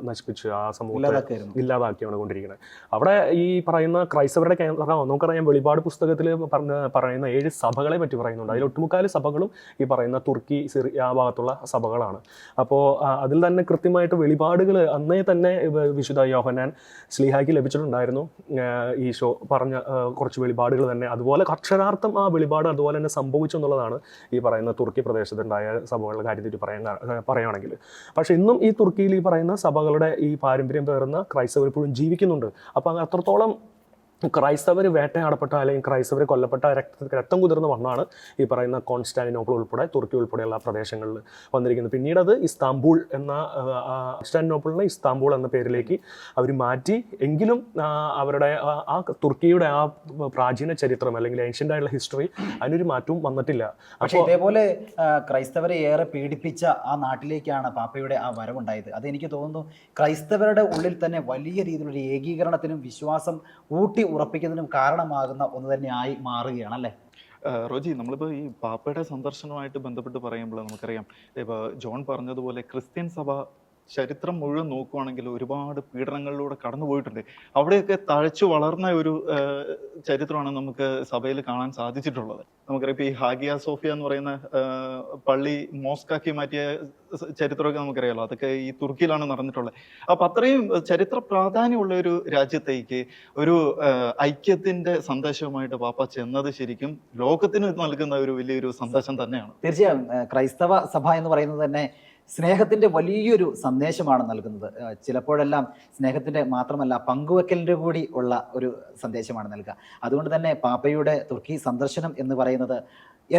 നശിപ്പിച്ചു ആ സമൂഹത്തെ ഇല്ലാതാക്കിയാണ് കൊണ്ടിരിക്കുന്നത്. അവിടെ ഈ പറയുന്ന ക്രൈസ്തവരുടെ കേന്ദ്രം നമുക്കറിയാം വെളിപാട് പുസ്തകത്തിൽ പറഞ്ഞ പറയുന്ന ഏഴ് സഭകളെ പറ്റി പറയുന്നുണ്ട്. അതിൽ ഒട്ടുമുക്കാൽ സഭകളും ഈ പറയുന്ന തുർക്കി സിറി ആ ഭാഗത്തുള്ള സഭകളാണ്. അപ്പോൾ അതിൽ തന്നെ കൃത്യമായിട്ട് വെളിപാടുകൾ അന്നേ തന്നെ വിശുദ്ധ യോഹനാൻ സ്ലീഹായ്ക്ക് ലഭിച്ചിട്ടുണ്ടായിരുന്നു. ഈശോ പറഞ്ഞ കുറച്ച് വെളിപാടുകൾ തന്നെ. അതുപോലെ അക്ഷരാർത്ഥം ആ വെളിപാട് അതുപോലെ തന്നെ സംഭവിച്ചു എന്നുള്ളതാണ് ഈ പറയുന്ന തുർക്കി പ്രദേശത്തുണ്ടായ സഭകളുടെ കാര്യത്തിൽ പറയാൻ കാ- പറയുകയാണെങ്കിൽ പക്ഷേ ഇന്നും ഈ തുർക്കിയിൽ ഈ പറയുന്ന സഭകളുടെ ഈ പാരമ്പര്യം പേർന്ന ക്രൈസ്തവർ ഇപ്പോഴും ജീവിക്കുന്നുണ്ട്. അപ്പോൾ അത്രത്തോളം ക്രൈസ്തവർ വേട്ടയാടപ്പെട്ട അല്ലെങ്കിൽ ക്രൈസ്തവർ കൊല്ലപ്പെട്ട രക്ത രക്തം കുതിർന്ന മണ്ണാണ് ഈ പറയുന്ന കോൺസ്റ്റാന്റിനോപ്പിൾ ഉൾപ്പെടെ തുർക്കി ഉൾപ്പെടെയുള്ള പ്രദേശങ്ങളിൽ വന്നിരിക്കുന്നത്. പിന്നീട് അത് ഇസ്താംബൂൾ എന്ന കോൺസ്റ്റാന്റിനോപ്പിളിനെ ഇസ്താംബൂൾ എന്ന പേരിലേക്ക് അവർ മാറ്റി. എങ്കിലും അവരുടെ ആ- ആ തുർക്കിയുടെ ആ പ്രാചീന ചരിത്രം അല്ലെങ്കിൽ ഏൻഷ്യന്റ് ആയിട്ടുള്ള ഹിസ്റ്ററി അതിനൊരു മാറ്റവും വന്നിട്ടില്ല. പക്ഷേ ഇതേപോലെ ക്രൈസ്തവരെ ഏറെ പീഡിപ്പിച്ച ആ നാട്ടിലേക്കാണ് പാപ്പയുടെ ആ വരവുണ്ടായത്. അത് എനിക്ക് തോന്നുന്നു ക്രൈസ്തവരുടെ ഉള്ളിൽ തന്നെ വലിയ രീതിയിലുള്ള ഏകീകരണത്തിനും വിശ്വാസം ഊട്ടി ഉറപ്പിക്കുന്നതിനും കാരണമാകുന്ന ഒന്ന് തന്നെയായി മാറുകയാണ് അല്ലേ? റോജി നമ്മളിപ്പോൾ ഈ പാപ്പയുടെ സന്ദർശനവുമായിട്ട് ബന്ധപ്പെട്ട് പറയുമ്പോൾ നമുക്കറിയാം ഇപ്പോൾ ജോൺ പറഞ്ഞതുപോലെ ക്രിസ്ത്യൻ സഭ ചരിത്രം മുഴുവൻ നോക്കുവാണെങ്കിൽ ഒരുപാട് പീഡനങ്ങളിലൂടെ കടന്നു പോയിട്ടുണ്ട്. അവിടെയൊക്കെ തഴച്ചു വളർന്ന ഒരു ചരിത്രമാണ് നമുക്ക് സഭയിൽ കാണാൻ സാധിച്ചിട്ടുള്ളത്. നമുക്കറിയാം ഇപ്പോൾ ഈ ഹാഗിയ സോഫിയ എന്ന് പറയുന്ന പള്ളി മോസ്കാക്കി മാറ്റിയ ചരിത്രമൊക്കെ നമുക്കറിയാലോ. അതൊക്കെ ഈ തുർക്കിയിലാണ് നടന്നിട്ടുള്ളത്. അപ്പൊ അത്രയും ചരിത്ര പ്രാധാന്യമുള്ള ഒരു രാജ്യത്തേക്ക് ഒരു ഐക്യത്തിന്റെ സന്ദേശവുമായിട്ട് പാപ്പ ചെന്നത് ശരിക്കും ലോകത്തിന് നൽകുന്ന ഒരു വലിയൊരു സന്ദേശം തന്നെയാണ്. തീർച്ചയായും. ക്രൈസ്തവ സഭ എന്ന് പറയുന്നത് തന്നെ സ്നേഹത്തിന്റെ വലിയൊരു സന്ദേശമാണ് നൽകുന്നത്. ചിലപ്പോഴെല്ലാം സ്നേഹത്തിന്റെ മാത്രമല്ല പങ്കുവെക്കലിന്റെ കൂടി ഉള്ള ഒരു സന്ദേശമാണ് നൽകുക. അതുകൊണ്ട് തന്നെ പാപ്പയുടെ തുർക്കി സന്ദർശനം എന്ന് പറയുന്നത്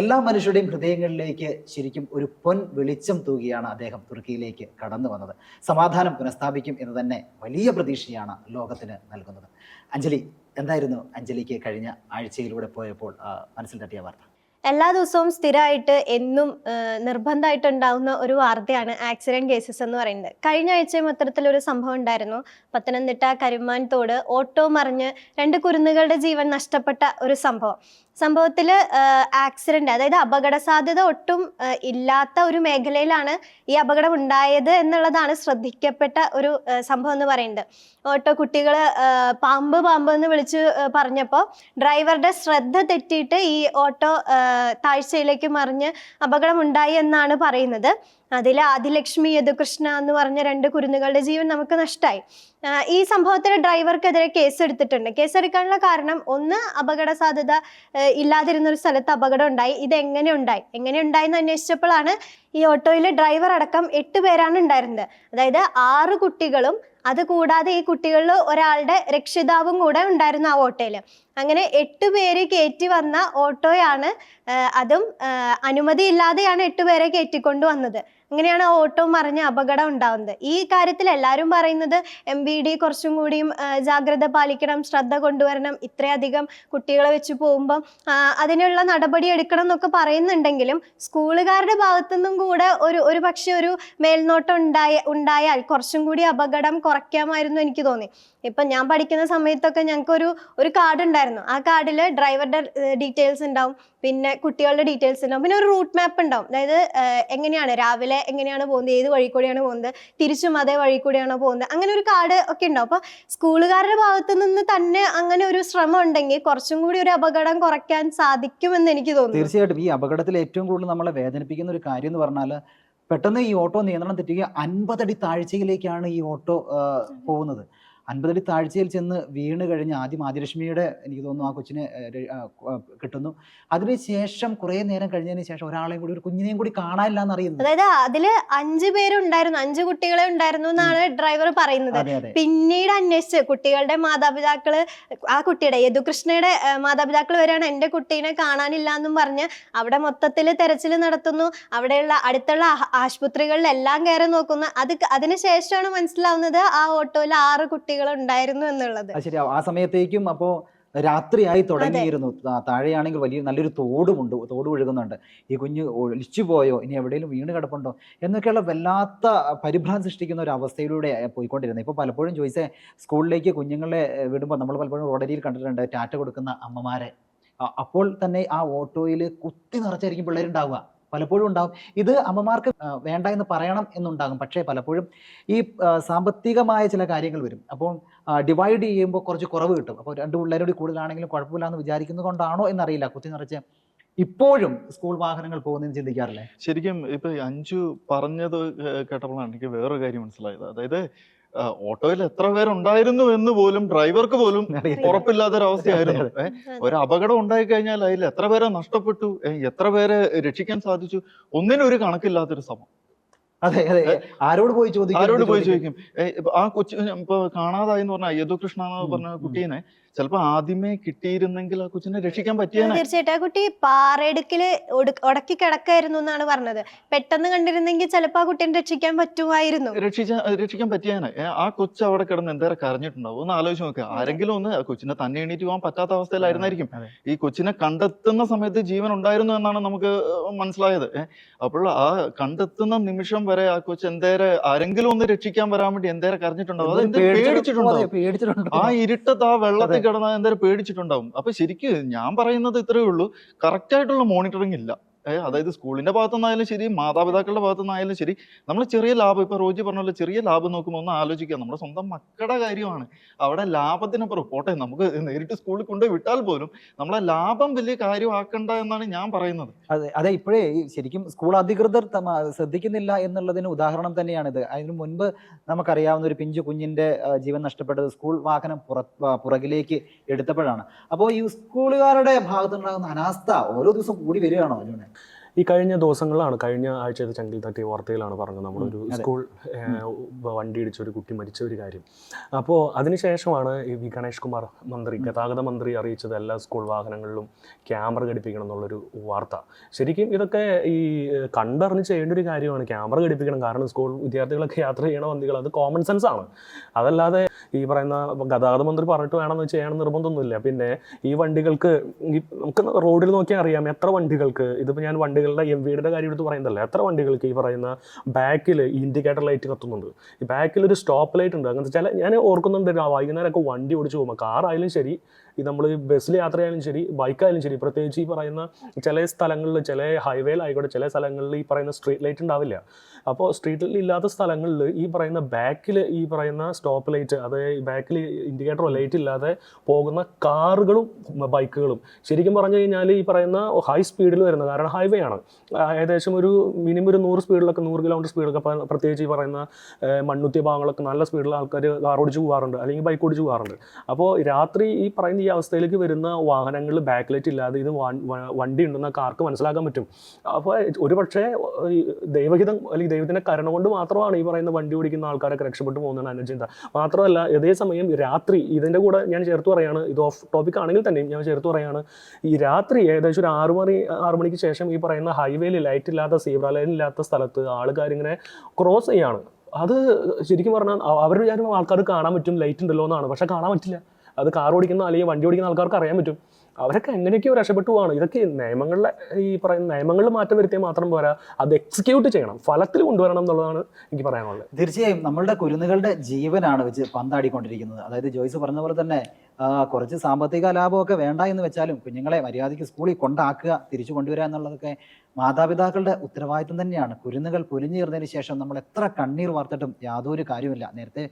എല്ലാ മനുഷ്യരുടെയും ഹൃദയങ്ങളിലേക്ക് ശരിക്കും ഒരു പൊൻ വെളിച്ചം തൂകിയാണ് അദ്ദേഹം തുർക്കിയിലേക്ക് കടന്നു വന്നത്. സമാധാനം പുനഃസ്ഥാപിക്കും എന്ന് തന്നെ വലിയ പ്രതീക്ഷയാണ് ലോകത്തിന് നൽകുന്നത്. അഞ്ജലി എന്തായിരുന്നു അഞ്ജലിക്ക് കഴിഞ്ഞ ആഴ്ചയിലൂടെ പോയപ്പോൾ മനസ്സിൽ തട്ടിയ വാർത്ത? എല്ലാ ദിവസവും സ്ഥിരമായിട്ട് എന്നും നിർബന്ധമായിട്ട് ഉണ്ടാവുന്ന ഒരു വാർത്തയാണ് ആക്സിഡന്റ് കേസസ് എന്ന് പറയുന്നത്. കഴിഞ്ഞ ആഴ്ചയും അത്തരത്തിലൊരു സംഭവം ഉണ്ടായിരുന്നു. പത്തനംതിട്ട കരുമാൻ തോട് ഓട്ടോ മറിഞ്ഞ് രണ്ട് കുരുന്നുകളുടെ ജീവൻ നഷ്ടപ്പെട്ട ഒരു സംഭവം. സംഭവത്തിൽ ആക്സിഡന്റ് അതായത് അപകട സാധ്യത ഒട്ടും ഇല്ലാത്ത ഒരു മേഖലയിലാണ് ഈ അപകടം ഉണ്ടായത് എന്നുള്ളതാണ് ശ്രദ്ധിക്കപ്പെട്ട ഒരു സംഭവം എന്ന് പറയുന്നത്. ഓട്ടോ കുട്ടികൾ പാമ്പ് പാമ്പ് എന്ന് വിളിച്ച് പറഞ്ഞപ്പോൾ ഡ്രൈവറുടെ ശ്രദ്ധ തെറ്റിയിട്ട് ഈ ഓട്ടോ താഴ്ചയിലേക്ക് മറിഞ്ഞ് അപകടം ഉണ്ടായി എന്നാണ് പറയുന്നത്. അതിൽ ആദിലക്ഷ്മി യദുകൃഷ്ണ എന്ന് പറഞ്ഞ രണ്ട് കുരുന്നുകളുടെ ജീവൻ നമുക്ക് നഷ്ടമായി ഈ സംഭവത്തിൽ ഡ്രൈവർക്കെതിരെ കേസ് എടുത്തിട്ടുണ്ട് കേസ് എടുക്കാനുള്ള കാരണം ഒന്ന് അപകട സാധ്യത ഇല്ലാതിരുന്ന ഒരു സ്ഥലത്ത് അപകടം ഉണ്ടായി. ഇത് എങ്ങനെ ഉണ്ടായി? എങ്ങനെ ഉണ്ടായി എന്ന് അന്വേഷിച്ചപ്പോഴാണ് ഈ ഓട്ടോയിലെ ഡ്രൈവർ അടക്കം എട്ട് പേരാണ് ഉണ്ടായിരുന്നത്. അതായത് ആറ് കുട്ടികളും അത് കൂടാതെ ഈ കുട്ടികളിൽ ഒരാളുടെ രക്ഷിതാവും കൂടെ ഉണ്ടായിരുന്നു ആ ഓട്ടോയിൽ. അങ്ങനെ എട്ട് പേര് കയറ്റി വന്ന ഓട്ടോയാണ് അതും അനുമതി അനുമതിയില്ലാതെയാണ് എട്ട് പേരെ കയറ്റിക്കൊണ്ട് വന്നത്. അങ്ങനെയാണ് ആ ഓട്ടോ മറിഞ്ഞ് അപകടം ഉണ്ടാവുന്നത്. ഈ കാര്യത്തിൽ എല്ലാവരും പറയുന്നത് എം ബി ഡി കുറച്ചും കൂടിയും ജാഗ്രത പാലിക്കണം ശ്രദ്ധ കൊണ്ടുവരണം ഇത്രയധികം കുട്ടികളെ വെച്ച് പോകുമ്പം അതിനുള്ള നടപടി എടുക്കണം എന്നൊക്കെ പറയുന്നുണ്ടെങ്കിലും സ്കൂളുകാരുടെ ഭാഗത്തുനിന്നും കൂടെ ഒരു ഒരു പക്ഷെ ഒരു മേൽനോട്ടം ഉണ്ടായ ഉണ്ടായാൽ കുറച്ചും കൂടി അപകടം കുറയ്ക്കാമായിരുന്നു എനിക്ക് തോന്നി. ഇപ്പൊ ഞാൻ പഠിക്കുന്ന സമയത്തൊക്കെ ഞങ്ങൾക്ക് ഒരു കാർഡ് ഉണ്ടായിരുന്നു. ആ കാർഡിൽ ഡ്രൈവറുടെ ഡീറ്റെയിൽസ് ഉണ്ടാവും. പിന്നെ കുട്ടികളുടെ ഡീറ്റെയിൽസ് ഉണ്ടാവും. പിന്നെ ഒരു റൂട്ട് മാപ്പ് ഉണ്ടാവും. അതായത് എങ്ങനെയാണ് രാവിലെ എങ്ങനെയാണ് പോകുന്നത്? ഏത് വഴി കൂടിയാണ് പോകുന്നത്? തിരിച്ചും അതേ വഴി കൂടിയാണോ പോകുന്നത്? അങ്ങനെ ഒരു കാർഡ് ഒക്കെ ഉണ്ടാവും. അപ്പൊ സ്കൂളുകാരുടെ ഭാഗത്ത് നിന്ന് തന്നെ അങ്ങനെ ഒരു ശ്രമം ഉണ്ടെങ്കിൽ കുറച്ചും കൂടി ഒരു അപകടം കുറയ്ക്കാൻ സാധിക്കുമെന്ന് എനിക്ക് തോന്നുന്നു. തീർച്ചയായിട്ടും. ഈ അപകടത്തിൽ ഏറ്റവും കൂടുതൽ നമ്മളെ വേദനിപ്പിക്കുന്ന ഒരു കാര്യം എന്ന് പറഞ്ഞാൽ പെട്ടെന്ന് ഈ ഓട്ടോ നിയന്ത്രണം തെറ്റുകയും അൻപതടി താഴ്ചയിലേക്കാണ് ഈ ഓട്ടോ പോകുന്നത്. അൻപതടി താഴ്ചയിൽ ചെന്ന് വീണ് കഴിഞ്ഞ് ആദ്യം ആദിലക്ഷ്മിയുടെ എനിക്ക് തോന്നുന്നു ആ കൊച്ചിനെ കിട്ടുന്നു. അതിനുശേഷം കുറേ നേരം കഴിഞ്ഞതിന് ശേഷം ഒരാളെയും കൂടി ഒരു കുഞ്ഞിനെയും കൂടി കാണാനില്ല എന്നറിയുന്നത്. അതായത് അതിൽ അഞ്ചു പേരുണ്ടായിരുന്നു അഞ്ചു കുട്ടികളെ ഉണ്ടായിരുന്നു എന്നാണ് ഡ്രൈവർ പറയുന്നത്. പിന്നീട് അന്വേഷിച്ച് കുട്ടികളുടെ മാതാപിതാക്കൾ ആ കുട്ടിയുടെ യദുകൃഷ്ണയുടെ മാതാപിതാക്കൾ വരെയാണ് എന്റെ കുട്ടീനെ കാണാനില്ല എന്നും പറഞ്ഞ് അവിടെ മൊത്തത്തിൽ തെരച്ചിൽ നടത്തുന്നു. അവിടെയുള്ള അടുത്തുള്ള ആശുപത്രികളിലെല്ലാം കയറി നോക്കുന്നു. അത് അതിനുശേഷമാണ് മനസ്സിലാവുന്നത് ആ ഓട്ടോയിൽ ആറ് കുട്ടികൾ ഉണ്ടായിരുന്നു എന്നുള്ളത്. ശരി ആ സമയത്തേക്കും അപ്പോ രാത്രിയായി തുടങ്ങിയിരുന്നു. താഴെയാണെങ്കിൽ വലിയ നല്ലൊരു തോടുമുണ്ട്. തോട് ഒഴുകുന്നുണ്ട് ഈ കുഞ്ഞ് ഒളിച്ചു പോയോ? ഇനി എവിടെയെങ്കിലും വീണ് കിടപ്പുണ്ടോ? എന്നൊക്കെയുള്ള വല്ലാത്ത പരിഭ്രാന്തി സൃഷ്ടിക്കുന്ന ഒരു അവസ്ഥയിലൂടെ പോയിക്കൊണ്ടിരുന്നത്. ഇപ്പോൾ പലപ്പോഴും ചോദിച്ചേ സ്കൂളിലേക്ക് കുഞ്ഞുങ്ങളെ വിടുമ്പോൾ നമ്മൾ പലപ്പോഴും റോഡരിയിൽ കണ്ടിട്ടുണ്ട് ടാറ്റ കൊടുക്കുന്ന അമ്മമാരെ. അപ്പോൾ തന്നെ ആ ഓട്ടോയിൽ കുത്തി നിറച്ചായിരിക്കും പിള്ളേരുണ്ടാവുക. പലപ്പോഴും ഉണ്ടാവും. ഇത് അമ്മമാർക്ക് വേണ്ട എന്ന് പറയണം എന്നുണ്ടാകും. പക്ഷേ പലപ്പോഴും ഈ സാമ്പത്തികമായ ചില കാര്യങ്ങൾ വരും. അപ്പോൾ ഡിവൈഡ് ചെയ്യുമ്പോൾ കുറച്ച് കുറവ് കിട്ടും. അപ്പോൾ രണ്ട് പിള്ളേരോട് കൂടുതലാണെങ്കിലും കുഴപ്പമില്ല എന്ന് വിചാരിക്കുന്നത് കൊണ്ടാണോ എന്നറിയില്ല. കുത്തി നിറച്ച് ഇപ്പോഴും സ്കൂൾ വാഹനങ്ങൾ പോകുന്നതെന്ന് ചിന്തിക്കാറില്ലേ? ശരിക്കും ഇപ്പൊ അഞ്ചു പറഞ്ഞത് കേട്ടപ്പോഴാണ് എനിക്ക് വേറൊരു കാര്യം മനസ്സിലായത്. അതായത് ഓട്ടോയിൽ എത്ര പേരുണ്ടായിരുന്നു എന്ന് പോലും ഡ്രൈവർക്ക് പോലും. ഉറപ്പില്ലാത്തൊരവസ്ഥയായിരുന്നു. അവസ്ഥയായിരുന്നു ഒരു അപകടം ഉണ്ടായി കഴിഞ്ഞാൽ അതിൽ എത്ര പേരെ നഷ്ടപ്പെട്ടു? എത്ര പേരെ രക്ഷിക്കാൻ സാധിച്ചു? ഒന്നിനും ഒരു കണക്കില്ലാത്തൊരു സമയം അതെ അതെ. ആരോട് പോയി ചോദിക്കും? ആരോട് പോയി ചോദിക്കും? ആ കൊച്ചു ഇപ്പൊ കാണാതായി എന്ന് പറഞ്ഞ യദുകൃഷ്ണ എന്ന് പറഞ്ഞ. കുട്ടീനെ ചിലപ്പോ ആദ്യമേ കിട്ടിയിരുന്നെങ്കിൽ ആ കൊച്ചിനെ രക്ഷിക്കാൻ പറ്റിയാ തീർച്ചയായിട്ടും. ആ കുട്ടി പാറയിടുക്കിൽ ഉടക്കി കിടക്കായിരുന്നു എന്നാണ് പറഞ്ഞത്. പെട്ടെന്ന് കണ്ടിരുന്നെങ്കിൽ ചിലപ്പോൾ ആ കുട്ടീനെ രക്ഷിക്കാൻ പറ്റുമായിരുന്നു. രക്ഷിച്ച രക്ഷിക്കാൻ പറ്റിയാണ് ആ കൊച്ചു അവിടെ കിടന്ന് എന്തേരം കരഞ്ഞിട്ടുണ്ടാവും? ഒന്ന് ആലോചിച്ച് നോക്കുക ആരെങ്കിലും ഒന്ന് ആ കൊച്ചിനെ തന്നെ എണീറ്റ് പോകാൻ പറ്റാത്ത അവസ്ഥയിലായിരുന്നായിരിക്കും. ഈ കൊച്ചിനെ കണ്ടെത്തുന്ന സമയത്ത് ജീവൻ ഉണ്ടായിരുന്നു എന്നാണ് നമുക്ക് മനസ്സിലായത്. ഏഹ് അപ്പോൾ ആ കണ്ടെത്തുന്ന നിമിഷം വരെ ആ കൊച്ചു എന്തേരെ ആരെങ്കിലും ഒന്ന് രക്ഷിക്കാൻ വരാൻ വേണ്ടി എന്തേരെ കരഞ്ഞിട്ടുണ്ടാവും? അത് പേടിച്ചിട്ടുണ്ടാവും ആ ഇരുട്ടത്ത് ആ വെള്ളത്തിൽ അതെ. കിടന്ന എന്തായാലും പേടിച്ചിട്ടുണ്ടാവും അപ്പൊ ശരിക്കും ഞാൻ പറയുന്നത് ഇത്രയേ ഉള്ളൂ കറക്റ്റ് ആയിട്ടുള്ള മോണിറ്ററിംഗ് ഇല്ല അതായത് സ്കൂളിന്റെ ഭാഗത്തുനിന്നായാലും ശരി മാതാപിതാക്കളുടെ ഭാഗത്തുനിന്നായാലും ശരി നമ്മൾ ചെറിയ ലാഭം ഇപ്പൊ റോജി പറഞ്ഞ ചെറിയ ലാഭം നോക്കുമ്പോൾ ഒന്ന് ആലോചിക്കുക. നമ്മുടെ സ്വന്തം മക്കളുടെ കാര്യമാണ്. അവിടെ ലാഭത്തിനപ്പുറം പോട്ടെ നമുക്ക് നേരിട്ട് സ്കൂളിൽ കൊണ്ടുപോയി വിട്ടാൽ പോലും നമ്മളെ ലാഭം വലിയ കാര്യമാക്കണ്ട എന്നാണ് ഞാൻ പറയുന്നത്. അതെ അതെ ഇപ്പോഴേ ശരിക്കും സ്കൂൾ അധികൃതർ ശ്രദ്ധിക്കുന്നില്ല എന്നുള്ളതിന് ഉദാഹരണം തന്നെയാണിത് അതിന് മുൻപ് നമുക്കറിയാവുന്ന ഒരു പിഞ്ചു കുഞ്ഞിന്റെ ജീവൻ നഷ്ടപ്പെട്ടത് സ്കൂൾ വാഹനം പുറ പുറകിലേക്ക് എടുത്തപ്പോഴാണ്. അപ്പോൾ ഈ സ്കൂളുകാരുടെ ഭാഗത്തുണ്ടാകുന്ന അനാസ്ഥ ഓരോ ദിവസം കൂടി വരികയാണോ അല്ലെ ഈ കഴിഞ്ഞ ദിവസങ്ങളിലാണ് കഴിഞ്ഞ ആഴ്ചത്തെ ചങ്കിൽ തട്ടിയ വാർത്തയിലാണ് പറഞ്ഞത് നമ്മളൊരു സ്കൂൾ വണ്ടി ഇടിച്ച ഒരു കുട്ടി മരിച്ച ഒരു കാര്യം. അപ്പോൾ അതിനുശേഷമാണ് ഈ വി ഗണേഷ് കുമാർ മന്ത്രി ഗതാഗത മന്ത്രി അറിയിച്ചത് എല്ലാ സ്കൂൾ വാഹനങ്ങളിലും ക്യാമറ ഘടിപ്പിക്കണം എന്നുള്ളൊരു വാർത്ത. ശരിക്കും ഇതൊക്കെ ഈ കണ്ടറിഞ്ഞ് ചെയ്യേണ്ട ഒരു കാര്യമാണ്. ക്യാമറ ഘടിപ്പിക്കണം. കാരണം സ്കൂൾ വിദ്യാർത്ഥികളൊക്കെ യാത്ര ചെയ്യണ വണ്ടികൾ അത് കോമൺ സെൻസ് ആണ്. അതല്ലാതെ ഈ പറയുന്ന ഗതാഗത മന്ത്രി പറഞ്ഞിട്ട് വേണമെന്ന് ചെയ്യണം നിർബന്ധമൊന്നുമില്ല. പിന്നെ ഈ വണ്ടികൾക്ക് ഈ നമുക്ക് റോഡിൽ നോക്കിയാൽ അറിയാം എത്ര വണ്ടികൾക്ക് ഇതിപ്പോൾ ഞാൻ വണ്ടികളുടെ എം വിയുടെ കാര്യം എടുത്ത് പറയുന്നതല്ല? എത്ര വണ്ടികൾക്ക് ഈ പറയുന്ന ബാക്കിൽ ഇൻഡിക്കേറ്റർ ലൈറ്റ് കത്തുന്നുണ്ട്? ഈ ബാക്കിൽ ഒരു സ്റ്റോപ്പ് ലൈറ്റ് ഉണ്ട്. അങ്ങനത്തെ ചില ഞാൻ ഓർക്കുന്നുണ്ട് വൈകുന്നേരമൊക്കെ വണ്ടി ഓടിച്ച് പോകുമ്പോൾ കാറായാലും ശരി ഈ നമ്മൾ ബസ്സിൽ യാത്ര ചെയ്യാനും ശരി ബൈക്കായാലും ശരി പ്രത്യേകിച്ച് ഈ പറയുന്ന ചില സ്ഥലങ്ങളിൽ ചില ഹൈവേയിലായിക്കോട്ടെ ചില സ്ഥലങ്ങളിൽ ഈ പറയുന്ന സ്ട്രീറ്റ് ലൈറ്റ് ഉണ്ടാവില്ല. അപ്പോൾ സ്ട്രീറ്റ് ലൈറ്റ് ഇല്ലാത്ത സ്ഥലങ്ങളിൽ ഈ പറയുന്ന ബാക്കിൽ ഈ പറയുന്ന സ്റ്റോപ്പ് ലൈറ്റ് അതായത് ബാക്കിൽ ഇൻഡിക്കേറ്ററോ ലൈറ്റ് ഇല്ലാതെ പോകുന്ന കാറുകളും ബൈക്കുകളും ശരിക്കും പറഞ്ഞു കഴിഞ്ഞാൽ ഈ പറയുന്ന ഹൈ സ്പീഡിൽ വരുന്നത് കാരണം ഹൈവേ ആണ്. ഏകദേശം ഒരു മിനിമം ഒരു നൂറ് സ്പീഡിലൊക്കെ നൂറ് കിലോമീറ്റർ സ്പീഡിലൊക്കെ പ്രത്യേകിച്ച് ഈ പറയുന്ന മണ്ണുത്തിയ ഭാഗങ്ങളൊക്കെ നല്ല സ്പീഡിൽ ആൾക്കാർ കാർ ഓടിച്ച് പോകാറുണ്ട് അല്ലെങ്കിൽ ബൈക്ക് ഓടിച്ച് പോകാറുണ്ട് അപ്പോൾ രാത്രി ഈ പറയുന്ന ഈ അവസ്ഥയിലേക്ക് വരുന്ന വാഹനങ്ങൾ ബാക്ക് ലൈറ്റ് ഇല്ലാതെ ഇത് വണ്ടി ഉണ്ടെന്ന് കാർക്ക് മനസ്സിലാക്കാൻ പറ്റും. അപ്പോൾ ഒരു പക്ഷേ ദൈവഹിതം അല്ലെങ്കിൽ ദൈവത്തിന്റെ കരുണ കൊണ്ട് മാത്രമാണ് ഈ പറയുന്ന വണ്ടി ഓടിക്കുന്ന ആൾക്കാരൊക്കെ രക്ഷപ്പെട്ടു പോകുന്നതാണ് എന്റെ ചിന്ത. മാത്രമല്ല ഇതേ സമയം രാത്രി ഇതിന്റെ കൂടെ ഞാൻ ചേർത്ത് പറയാണ് ഇത് ഓഫ് ടോപ്പിക് ആണെങ്കിൽ തന്നെയും ഞാൻ ചേർത്ത് പറയാണ് ഈ രാത്രി ഏകദേശം ഒരു ആറ് മണി ആറു മണിക്ക് ശേഷം ഈ പറയുന്ന ഹൈവേയിൽ ലൈറ്റ് ഇല്ലാത്ത സീബ്ര ലൈൻ ഇല്ലാത്ത സ്ഥലത്ത് ആൾക്കാർ ഇങ്ങനെ ക്രോസ് ചെയ്യാണ്. അത് ശരിക്കും പറഞ്ഞാൽ അവ- അവർ വിചാരിക്കും ആൾക്കാർ കാണാൻ പറ്റും ലൈറ്റ് ഉണ്ടല്ലോ എന്നാണ്. പക്ഷെ കാണാൻ പറ്റില്ല. അത് കാർ ഓടിക്കുന്ന അല്ലെങ്കിൽ വണ്ടി ഓടിക്കുന്ന ആൾക്കാർക്ക് അറിയാൻ പറ്റും. അവരൊക്കെ എങ്ങനെയൊക്കെയോ രക്ഷപ്പെട്ടു പോവാണ്. ഇതൊക്കെ നിയമങ്ങളിലെ ഈ പറയുന്ന നിയമങ്ങളിൽ മാറ്റം വരുത്തിയാൽ മാത്രം പോരാ. അത് എക്സിക്യൂട്ട് ചെയ്യണം. ഫലത്തിൽ കൊണ്ടുവരണം എന്നുള്ളതാണ് എനിക്ക് പറയാനുള്ളത്. തീർച്ചയായും നമ്മളുടെ കുരുന്നുകളുടെ ജീവനാണ് വെച്ച് പന്താടിക്കൊണ്ടിരിക്കുന്നത്. അതായത് ജോയ്സ് പറഞ്ഞ പോലെ തന്നെ കുറച്ച് സാമ്പത്തിക ലാഭമൊക്കെ വേണ്ട എന്ന് വെച്ചാലും കുഞ്ഞുങ്ങളെ മര്യാദയ്ക്ക് സ്കൂളിൽ കൊണ്ടാക്കുക തിരിച്ചു കൊണ്ടുവരിക എന്നുള്ളതൊക്കെ മാതാപിതാക്കളുടെ ഉത്തരവാദിത്വം തന്നെയാണ്. കുരുന്നുകൾ പൊലിഞ്ഞു ചേർന്നതിന് ശേഷം നമ്മൾ എത്ര കണ്ണീർ വാർത്തിട്ടും യാതൊരു കാര്യമില്ല നേരത്തെ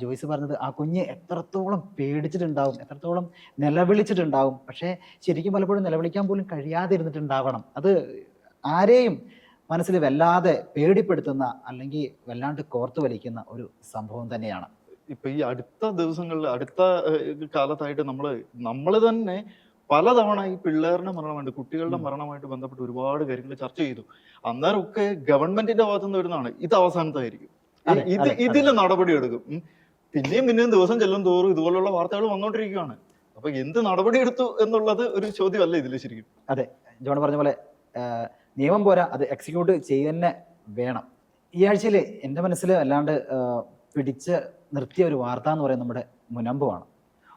ജോയ്സ് പറഞ്ഞത് ആ കുഞ്ഞ് എത്രത്തോളം പേടിച്ചിട്ടുണ്ടാവും എത്രത്തോളം നിലവിളിച്ചിട്ടുണ്ടാവും. പക്ഷേ ശരിക്കും പലപ്പോഴും നിലവിളിക്കാൻ പോലും കഴിയാതിരുന്നിട്ടുണ്ടാവണം. അത് ആരെയും മനസ്സിൽ വല്ലാതെ പേടിപ്പെടുത്തുന്ന അല്ലെങ്കിൽ വല്ലാണ്ട് കോർത്തു വലിക്കുന്ന ഒരു സംഭവം തന്നെയാണ്. ഇപ്പൊ ഈ അടുത്ത ദിവസങ്ങളിൽ അടുത്ത കാലത്തായിട്ട് നമ്മൾ നമ്മൾ തന്നെ പലതവണ ഈ പിള്ളേരുടെ മരണമായിട്ട് കുട്ടികളുടെ മരണമായിട്ട് ബന്ധപ്പെട്ട് ഒരുപാട് കാര്യങ്ങൾ ചർച്ച ചെയ്തു. അന്നേരം ഒക്കെ ഗവൺമെന്റിന്റെ ഭാഗത്തുനിന്ന് വരുന്നതാണ് ഇത് അവസാനത്തായിരിക്കും. ഇത് ഇതിന് നടപടി എടുക്കും. പിന്നെയും പിന്നെയും ദിവസം ചെല്ലും തോറും ഇതുപോലുള്ള വാർത്തകൾ വന്നുകൊണ്ടിരിക്കുകയാണ് അപ്പൊ എന്ത് നടപടി എടുത്തു എന്നുള്ളത് ഒരു ചോദ്യമല്ല ഇതിൽ ശരിക്കും. അതെ ജോൺ പറഞ്ഞ പോലെ നിയമം പോരാ അത് എക്സിക്യൂട്ട് ചെയ്യുന്നെ വേണം. ഈ ആഴ്ചയിൽ എന്റെ മനസ്സിൽ അല്ലാണ്ട് പിടിച്ച് നിർത്തിയ ഒരു വാർത്ത എന്ന് പറയുന്നത് നമ്മുടെ മുനമ്പുമാണ്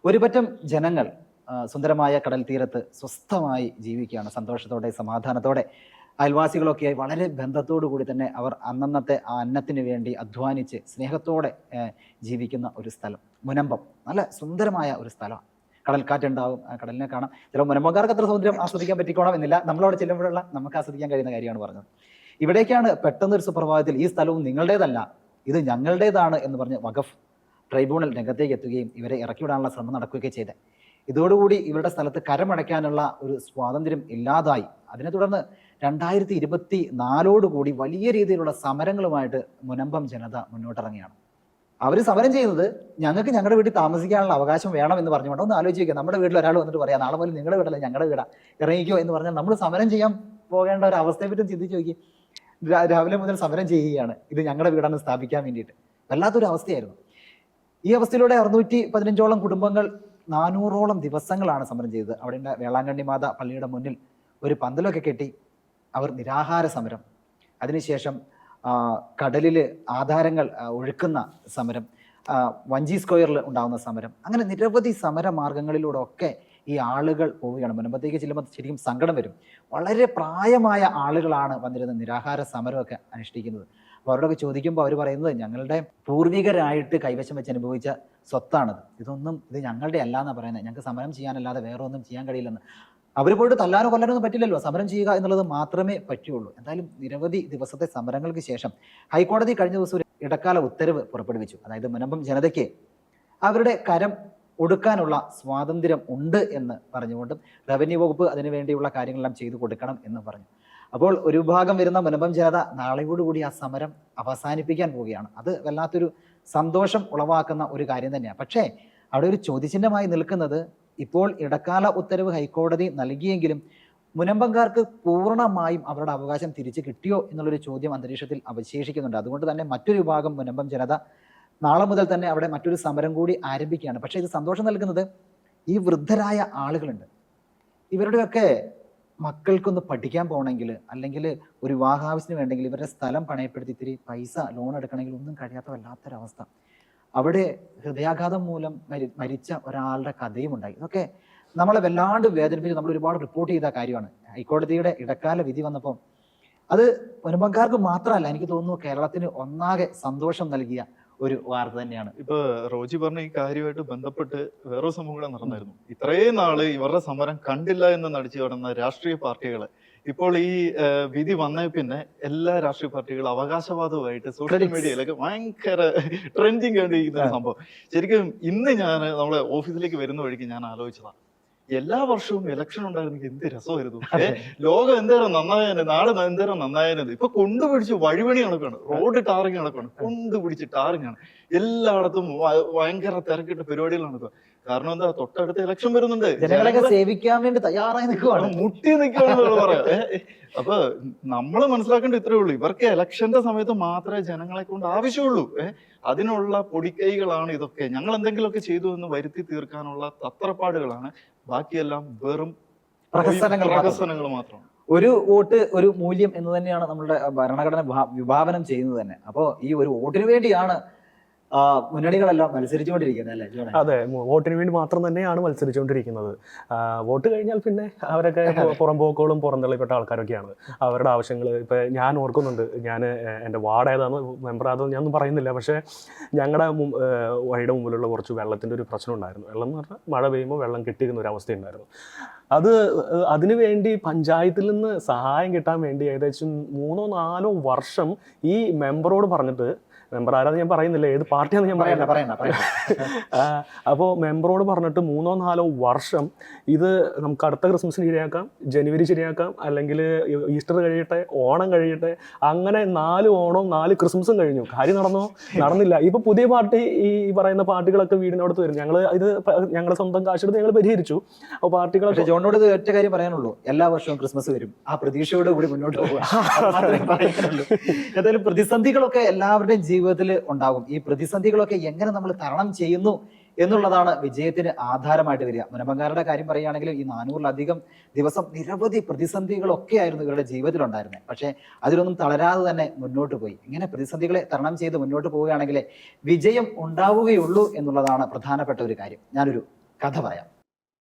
ഒരുപറ്റം ജനങ്ങൾ സുന്ദരമായ കടൽ തീരത്ത് സ്വസ്ഥമായി ജീവിക്കുകയാണ്. സന്തോഷത്തോടെ സമാധാനത്തോടെ. അയൽവാസികളൊക്കെയായി വളരെ ബന്ധത്തോടു കൂടി തന്നെ അവർ അന്നന്നത്തെ ആ അന്നത്തിന് വേണ്ടി അധ്വാനിച്ച് സ്നേഹത്തോടെ ജീവിക്കുന്ന ഒരു സ്ഥലം. മുനമ്പം. നല്ല സുന്ദരമായ ഒരു സ്ഥലമാണ്. കടൽക്കാറ്റുണ്ടാവും. കടലിനെ കാണാം. ചില മുനമ്പക്കാർക്ക് അത്ര സൗന്ദര്യം ആസ്വദിക്കാൻ പറ്റിക്കോണം എന്നില്ല നമ്മളവിടെ ചെല്ലുമ്പോഴുള്ള നമുക്ക് ആസ്വദിക്കാൻ കഴിയുന്ന കാര്യമാണ് പറഞ്ഞത്. ഇവിടേക്കാണ് പെട്ടെന്ന് ഒരു സുപ്രഭാതത്തിൽ ഈ സ്ഥലവും നിങ്ങളുടേതല്ല. ഇത് ഞങ്ങളുടേതാണ് എന്ന് പറഞ്ഞ് വഖഫ് ട്രൈബ്യൂണൽ രംഗത്തേക്ക് എത്തുകയും ഇവരെ ഇറക്കിവിടാനുള്ള ശ്രമം നടക്കുകയൊക്കെ ചെയ്തത് ഇതോടുകൂടി ഇവരുടെ സ്ഥലത്ത് കരമടയ്ക്കാനുള്ള ഒരു സ്വാതന്ത്ര്യം ഇല്ലാതായി. അതിനെ തുടർന്ന് രണ്ടായിരത്തി ഇരുപത്തി നാലോടുകൂടി വലിയ രീതിയിലുള്ള സമരങ്ങളുമായിട്ട് മുനമ്പം ജനത മുന്നോട്ടിറങ്ങിയാണ് അവർ സമരം ചെയ്യുന്നത് ഞങ്ങൾക്ക് ഞങ്ങളുടെ വീട്ടിൽ താമസിക്കാനുള്ള അവകാശം വേണം എന്ന് പറഞ്ഞുകൊണ്ട് ഒന്ന് ആലോചിക്കുക. നമ്മുടെ വീട്ടിൽ ഒരാൾ വന്നിട്ട് പറയാം നാളെ മുതൽ നിങ്ങളുടെ വീടല്ല ഞങ്ങളുടെ വീടാ. ഇറങ്ങിക്കോ എന്ന് പറഞ്ഞാൽ നമ്മൾ സമരം ചെയ്യാൻ പോകേണ്ട ഒരു അവസ്ഥയെ പറ്റി ചിന്തിച്ച് നോക്കി. രാവിലെ മുതൽ സമരം ചെയ്യുകയാണ്. ഇത് ഞങ്ങളുടെ വീടാണ് സ്ഥാപിക്കാൻ വേണ്ടിയിട്ട്. വല്ലാത്തൊരു അവസ്ഥയായിരുന്നു. ഈ അവസ്ഥയിലൂടെ അറുന്നൂറ്റി പതിനഞ്ചോളം കുടുംബങ്ങൾ നാനൂറോളം ദിവസങ്ങളാണ് സമരം ചെയ്തത്. അവിടെ വേളാങ്കണ്ണി മാത പള്ളിയുടെ മുന്നിൽ ഒരു പന്തലൊക്കെ കെട്ടി അവർ നിരാഹാര സമരം. അതിനുശേഷം കടലിൽ ആധാരങ്ങൾ ഒഴുക്കുന്ന സമരം വഞ്ചി സ്ക്വയറിൽ ഉണ്ടാകുന്ന സമരം. അങ്ങനെ നിരവധി സമര മാർഗങ്ങളിലൂടെ ഒക്കെ ഈ ആളുകൾ പോവുകയാണ്. മുൻപത്തേക്ക് ചെല്ലുമ്പോൾ ശരിക്കും സങ്കടം വരും. വളരെ പ്രായമായ ആളുകളാണ് വന്നിരുന്ന നിരാഹാര സമരമൊക്കെ അനുഷ്ഠിക്കുന്നത്. അപ്പോൾ അവരോടൊക്കെ ചോദിക്കുമ്പോൾ അവർ പറയുന്നത് ഞങ്ങളുടെ പൂർവികരായിട്ട് കൈവശം വെച്ച് അനുഭവിച്ച സ്വത്താണത്. ഇതൊന്നും ഇത് ഞങ്ങളുടെ അല്ല എന്നാണ് പറയുന്നത്. ഞങ്ങൾക്ക് സമരം ചെയ്യാനല്ലാതെ വേറെ ഒന്നും ചെയ്യാൻ കഴിയില്ലെന്ന്. അവർ പോയിട്ട് തല്ലാനോ കൊല്ലാനൊന്നും പറ്റില്ലല്ലോ. സമരം ചെയ്യുക എന്നുള്ളത് മാത്രമേ പറ്റുള്ളൂ. എന്തായാലും നിരവധി ദിവസത്തെ സമരങ്ങൾക്ക് ശേഷം ഹൈക്കോടതി കഴിഞ്ഞ ദിവസം ഒരു ഇടക്കാല ഉത്തരവ് പുറപ്പെടുവിച്ചു. അതായത് മുനമ്പം ജനതയ്ക്ക് അവരുടെ കരം ഒടുക്കാനുള്ള സ്വാതന്ത്ര്യം ഉണ്ട് എന്ന് പറഞ്ഞുകൊണ്ടും റവന്യൂ വകുപ്പ് അതിനു വേണ്ടിയുള്ള കാര്യങ്ങളെല്ലാം ചെയ്തു കൊടുക്കണം എന്ന് പറഞ്ഞു. അപ്പോൾ ഒരു ഭാഗം വരുന്ന മുനമ്പം ജനത നാളെയോടുകൂടി ആ സമരം അവസാനിപ്പിക്കാൻ പോവുകയാണ്. അത് വല്ലാത്തൊരു സന്തോഷം ഉളവാക്കുന്ന ഒരു കാര്യം തന്നെയാണ്. പക്ഷേ അവിടെ ഒരു ചോദ്യചിഹ്നമായി നിൽക്കുന്നത് ഇപ്പോൾ ഇടക്കാല ഉത്തരവ് ഹൈക്കോടതി നൽകിയെങ്കിലും മുനമ്പംകാർക്ക് പൂർണമായും അവരുടെ അവകാശം തിരിച്ചു കിട്ടിയോ എന്നുള്ളൊരു ചോദ്യം അന്തരീക്ഷത്തിൽ അവശേഷിക്കുന്നുണ്ട്. അതുകൊണ്ട് തന്നെ മറ്റൊരു വിഭാഗം മുനമ്പം ജനത നാളെ മുതൽ തന്നെ അവിടെ മറ്റൊരു സമരം കൂടി ആരംഭിക്കുകയാണ്. പക്ഷേ ഇത് സന്തോഷം നൽകുന്നത് ഈ വൃദ്ധരായ ആളുകളുണ്ട്. ഇവരുടെയൊക്കെ മക്കൾക്കൊന്ന് പഠിക്കാൻ പോകണമെങ്കിൽ അല്ലെങ്കിൽ ഒരു വിവാഹാവശ്യത്തിന് വേണ്ടെങ്കിൽ ഇവരുടെ സ്ഥലം പണയപ്പെടുത്തി ഇത്തിരി പൈസ ലോൺ എടുക്കണമെങ്കിൽ ഒന്നും കഴിയാത്ത വല്ലാത്തൊരവസ്ഥ. അവിടെ ഹൃദയാഘാതം മൂലം മരി മരിച്ച ഒരാളുടെ കഥയും ഉണ്ടായി. ഇതൊക്കെ നമ്മളെ വല്ലാണ്ട് വേദനിപ്പിച്ച് നമ്മൾ ഒരുപാട് റിപ്പോർട്ട് ചെയ്ത കാര്യമാണ്. ഹൈക്കോടതിയുടെ ഇടക്കാല വിധി വന്നപ്പോൾ അത് മുനമ്പക്കാർക്ക് മാത്രമല്ല എനിക്ക് തോന്നുന്നു കേരളത്തിന് ഒന്നാകെ സന്തോഷം നൽകിയ ഒരു വാർത്ത തന്നെയാണ്. ഇപ്പൊ റോജി പറഞ്ഞ ഈ കാര്യമായിട്ട് ബന്ധപ്പെട്ട് വേറെ സംഭവം കൂടെ നടന്നായിരുന്നു. ഇത്രയും നാൾ ഇവരുടെ സമരം കണ്ടില്ല എന്ന് നടിച്ചു കിടന്ന രാഷ്ട്രീയ പാർട്ടികൾ. ഇപ്പോൾ ഈ വിധി വന്ന പിന്നെ എല്ലാ രാഷ്ട്രീയ പാർട്ടികളും അവകാശവാദവുമായിട്ട് സോഷ്യൽ. മീഡിയയിലൊക്കെ ഭയങ്കര ട്രെൻഡിങ് കണ്ടിരിക്കുന്ന സംഭവം. ശരിക്കും ഇന്ന് ഞാൻ നമ്മളെ ഓഫീസിലേക്ക് വരുന്ന വഴിക്ക് ഞാൻ ആലോചിച്ചതാ. എല്ലാ വർഷവും ഇലക്ഷൻ ഉണ്ടായിരുന്നെങ്കിൽ എന്ത് രസമായിരുന്നു. ലോകം എന്തേരം നന്നായാലും നാട് എന്തേരം നന്നായാലും ഇപ്പൊ കൊണ്ടുപിടിച്ച് വഴിപണി കണക്കാണ് റോഡ് ടാറിങ് കണക്കാണ് കൊണ്ടുപിടിച്ച് ടാറിങ് ആണ്. എല്ലായിടത്തും ഭയങ്കര തിരക്കിട്ട പരിപാടികൾ നടക്കുക. കാരണം എന്താ തൊട്ടടുത്ത ഇലക്ഷൻ വരുന്നുണ്ട്. ജനങ്ങളെ സേവിക്കാൻ വേണ്ടി തയ്യാറായി നിൽക്കുവാണ്. മുട്ടി നിൽക്കുകയാണെന്ന് പറയാം. അപ്പൊ നമ്മൾ മനസ്സിലാക്കേണ്ട ഇത്രേ ഉള്ളൂ. ഇവർക്ക് ഇലക്ഷന്റെ സമയത്ത് മാത്രമേ ജനങ്ങളെ കൊണ്ട് ആവശ്യമുള്ളൂ. അതിനുള്ള പൊടിക്കൈകളാണ് ഇതൊക്കെ. ഞങ്ങൾ എന്തെങ്കിലുമൊക്കെ ചെയ്തു എന്ന് വരുത്തി തീർക്കാനുള്ള തത്രപ്പാടുകളാണ് ബാക്കിയെല്ലാം വെറും പ്രഹസനങ്ങൾ. പ്രഹസനങ്ങൾ മാത്രം ഒരു വോട്ട് ഒരു മൂല്യം എന്ന് തന്നെയാണ് നമ്മുടെ ഭരണഘടന വിഭാവനം ചെയ്യുന്നത് തന്നെ അപ്പോൾ ഈ ഒരു വോട്ടിന് വേണ്ടിയാണ് മുന്നണികളെല്ലാം മത്സരിച്ചുകൊണ്ടിരിക്കുന്നത് അല്ലേ അതെ വോട്ടിന് വേണ്ടി മാത്രം തന്നെയാണ് മത്സരിച്ചുകൊണ്ടിരിക്കുന്നത്. വോട്ട് കഴിഞ്ഞാൽ പിന്നെ അവരൊക്കെ പു- പുറംപോക്കുകളും പുറന്തള്ളിപ്പെട്ട ആൾക്കാരൊക്കെയാണ്. അവരുടെ ആവശ്യങ്ങൾ ഇപ്പം ഞാൻ ഓർക്കുന്നുണ്ട് ഞാൻ എന്റെ വാർഡ് ഏതാന്ന് മെമ്പർ ഞാൻ ഞാനൊന്നും പറയുന്നില്ല. പക്ഷേ ഞങ്ങളുടെ വഴിയുടെ മുമ്പിലുള്ള കുറച്ച് വെള്ളത്തിന്റെ ഒരു പ്രശ്നം ഉണ്ടായിരുന്നു. വെള്ളം എന്ന് പറഞ്ഞാൽ മഴ പെയ്യുമ്പോൾ വെള്ളം കിട്ടിയിരുന്ന ഒരു അവസ്ഥ ഉണ്ടായിരുന്നു അത് അതിനുവേണ്ടി പഞ്ചായത്തിൽ നിന്ന് സഹായം കിട്ടാൻ വേണ്ടി ഏകദേശം മൂന്നോ നാലോ വർഷം ഈ മെമ്പറോട് പറഞ്ഞിട്ട് മെമ്പർ ആരാന്ന് ഞാൻ പറയുന്നില്ല. ഏത് പാർട്ടിയാന്ന് ഞാൻ പറയുന്നില്ല. അപ്പോൾ മെമ്പറോട് പറഞ്ഞിട്ട് മൂന്നോ നാലോ വർഷം ഇത് നമുക്ക് അടുത്ത ക്രിസ്മസിന് ശരിയാക്കാം ജനുവരി ശരിയാക്കാം അല്ലെങ്കിൽ ഈസ്റ്റർ കഴിയട്ടെ ഓണം കഴിയട്ടെ അങ്ങനെ നാല് ഓണവും നാല് ക്രിസ്മസും കഴിഞ്ഞു. കാര്യം നടന്നോ? നടന്നില്ല. ഇപ്പൊ പുതിയ പാർട്ടി ഈ പറയുന്ന പാർട്ടികളൊക്കെ വീടിനടുത്ത് വരും ഞങ്ങൾ ഇത് ഞങ്ങളെ ഞങ്ങളുടെ സ്വന്തം കാശെടുത്ത് ഞങ്ങൾ പരിഹരിച്ചു. അപ്പോൾ പാർട്ടികളൊക്കെ ജോണിനോട് ഒറ്റ കാര്യം പറയാനുള്ളൂ. എല്ലാ വർഷവും ക്രിസ്മസ് വരും. ആ പ്രതീക്ഷയോട് കൂടി മുന്നോട്ട് പോകുക എന്തായാലും പ്രതിസന്ധികളൊക്കെ എല്ലാവരുടെയും ജീവിതത്തിൽ ഉണ്ടാകും. ഈ പ്രതിസന്ധികളൊക്കെ എങ്ങനെ നമ്മൾ തരണം ചെയ്യുന്നു എന്നുള്ളതാണ് വിജയത്തിന് ആധാരമായിട്ട് വരിക. മുനമ്പങ്കാരുടെ കാര്യം പറയുകയാണെങ്കിൽ ഈ നാനൂറിലധികം ദിവസം നിരവധി പ്രതിസന്ധികളൊക്കെ ആയിരുന്നു ഇവരുടെ ജീവിതത്തിൽ ഉണ്ടായിരുന്നത്. പക്ഷേ അതിലൊന്നും തളരാതെ തന്നെ മുന്നോട്ട് പോയി. ഇങ്ങനെ പ്രതിസന്ധികളെ തരണം ചെയ്ത് മുന്നോട്ട് പോവുകയാണെങ്കിൽ വിജയം ഉണ്ടാവുകയുള്ളൂ എന്നുള്ളതാണ് പ്രധാനപ്പെട്ട ഒരു കാര്യം. ഞാനൊരു കഥ പറയാം.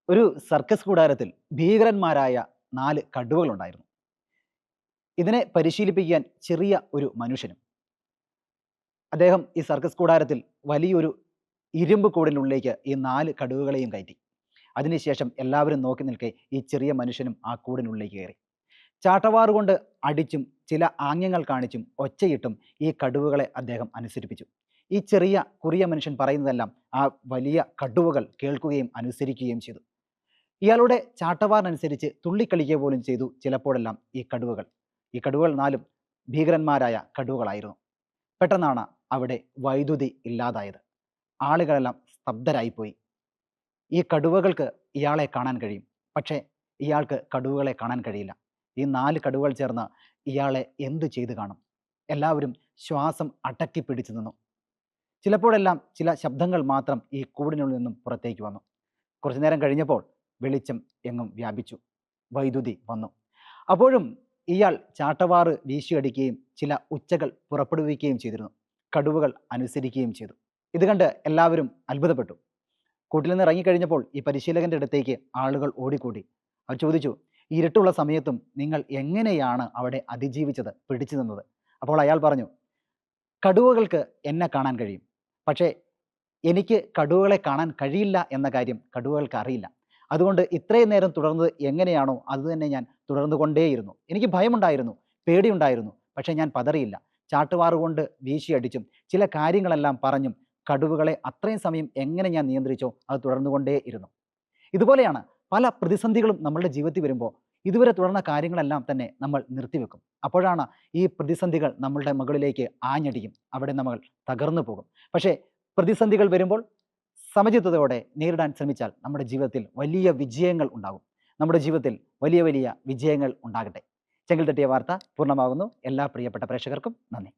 ഒരു സർക്കസ് കൂടാരത്തിൽ ഭീകരന്മാരായ നാല് കടുവകളുണ്ടായിരുന്നു. ഇതിനെ പരിശീലിപ്പിക്കാൻ ചെറിയ ഒരു മനുഷ്യനും അദ്ദേഹം ഈ സർക്കസ് കൂടാരത്തിൽ വലിയൊരു ഇരുമ്പ് കൂടിനുള്ളിലേക്ക് ഈ നാല് കടുവകളെയും കയറ്റി. അതിനുശേഷം എല്ലാവരും നോക്കി നിൽക്കെ ഈ ചെറിയ മനുഷ്യനും ആ കൂടിനുള്ളിലേക്ക് കയറി. ചാട്ടവാറ് കൊണ്ട് അടിച്ചും ചില ആംഗ്യങ്ങൾ കാണിച്ചും ഒച്ചയിട്ടും ഈ കടുവകളെ അദ്ദേഹം അനുസരിപ്പിച്ചു. ഈ ചെറിയ കുറിയ മനുഷ്യൻ പറയുന്നതെല്ലാം ആ വലിയ കടുവകൾ കേൾക്കുകയും അനുസരിക്കുകയും ചെയ്തു. ഇയാളുടെ ചാട്ടവാറിനനുസരിച്ച് തുള്ളിക്കളിക്കുക പോലും ചെയ്തു ചിലപ്പോഴെല്ലാം ഈ കടുവകൾ. ഈ കടുവകൾ നാലും ഭീകരന്മാരായ കടുവകളായിരുന്നു. പെട്ടെന്നാണ് അവിടെ വൈദ്യുതി ഇല്ലാതായത്. ആളുകളെല്ലാം സ്തബ്ധരായിപ്പോയി. ഈ കടുവകൾക്ക് ഇയാളെ കാണാൻ കഴിയും. പക്ഷേ ഇയാൾക്ക് കടുവകളെ കാണാൻ കഴിയില്ല. ഈ നാല് കടുവകൾ ചേർന്ന് ഇയാളെ എന്തു ചെയ്തു കാണും? എല്ലാവരും ശ്വാസം അടക്കി പിടിച്ചു നിന്നു. ചിലപ്പോഴെല്ലാം ചില ശബ്ദങ്ങൾ മാത്രം ഈ കൂടിനുള്ളിൽ നിന്നും പുറത്തേക്ക് വന്നു. കുറച്ചു നേരം കഴിഞ്ഞപ്പോൾ വെളിച്ചം എങ്ങും വ്യാപിച്ചു. വൈദ്യുതി വന്നു. അപ്പോഴും ഇയാൾ ചാട്ടവാറ് വീശിയടിക്കുകയും ചില ഉച്ചകൾ പുറപ്പെടുവിക്കുകയും ചെയ്തിരുന്നു. കടുവകൾ അനുസരിക്കുകയും ചെയ്തു. ഇത് കണ്ട് എല്ലാവരും അത്ഭുതപ്പെട്ടു. കൂട്ടിൽ നിന്ന് ഇറങ്ങിക്കഴിഞ്ഞപ്പോൾ ഈ പരിശീലകന്റെ അടുത്തേക്ക് ആളുകൾ ഓടിക്കൂടി. അവർ ചോദിച്ചു "ഈ ഇരുട്ടുള്ള സമയത്തും നിങ്ങൾ എങ്ങനെയാണ് അവിടെ അതിജീവിച്ചത് പിടിച്ചു നിന്നത്? അപ്പോൾ അയാൾ പറഞ്ഞു കടുവകൾക്ക് എന്നെ കാണാൻ കഴിയും. പക്ഷേ എനിക്ക് കടുവകളെ കാണാൻ കഴിയില്ല എന്ന കാര്യം കടുവകൾക്ക് അറിയില്ല. അതുകൊണ്ട് ഇത്രയും നേരം തുടർന്നത് എങ്ങനെയാണോ അതുതന്നെ ഞാൻ തുടർന്നു കൊണ്ടേയിരുന്നു എനിക്ക് ഭയമുണ്ടായിരുന്നു പേടിയുണ്ടായിരുന്നു. പക്ഷേ ഞാൻ പതറിയില്ല. ചാട്ടുവാറ് കൊണ്ട് വീശിയടിച്ചും ചില കാര്യങ്ങളെല്ലാം പറഞ്ഞും കടുവകളെ അത്രയും സമയം എങ്ങനെ ഞാൻ നിയന്ത്രിച്ചോ അത് തുടർന്നുകൊണ്ടേ ഇരുന്നു. ഇതുപോലെയാണ് പല പ്രതിസന്ധികളും നമ്മളുടെ ജീവിതത്തിൽ വരുമ്പോൾ ഇതുവരെ തുടർന്ന കാര്യങ്ങളെല്ലാം തന്നെ നമ്മൾ നിർത്തിവെക്കും. അപ്പോഴാണ് ഈ പ്രതിസന്ധികൾ നമ്മളുടെ മുകളിലേക്ക് ആഞ്ഞടിക്കും അവിടെ നമ്മൾ തകർന്നു പോകും. പക്ഷേ പ്രതിസന്ധികൾ വരുമ്പോൾ സമചിത്തതയോടെ നേരിടാൻ ശ്രമിച്ചാൽ നമ്മുടെ ജീവിതത്തിൽ വലിയ വിജയങ്ങൾ ഉണ്ടാകും. നമ്മുടെ ജീവിതത്തിൽ വലിയ വലിയ വിജയങ്ങൾ ഉണ്ടാകട്ടെ. ചെങ്കിൽ തട്ടിയ വാർത്ത പൂർണമാകുന്നു. എല്ലാ പ്രിയപ്പെട്ട പ്രേക്ഷകർക്കും നന്ദി.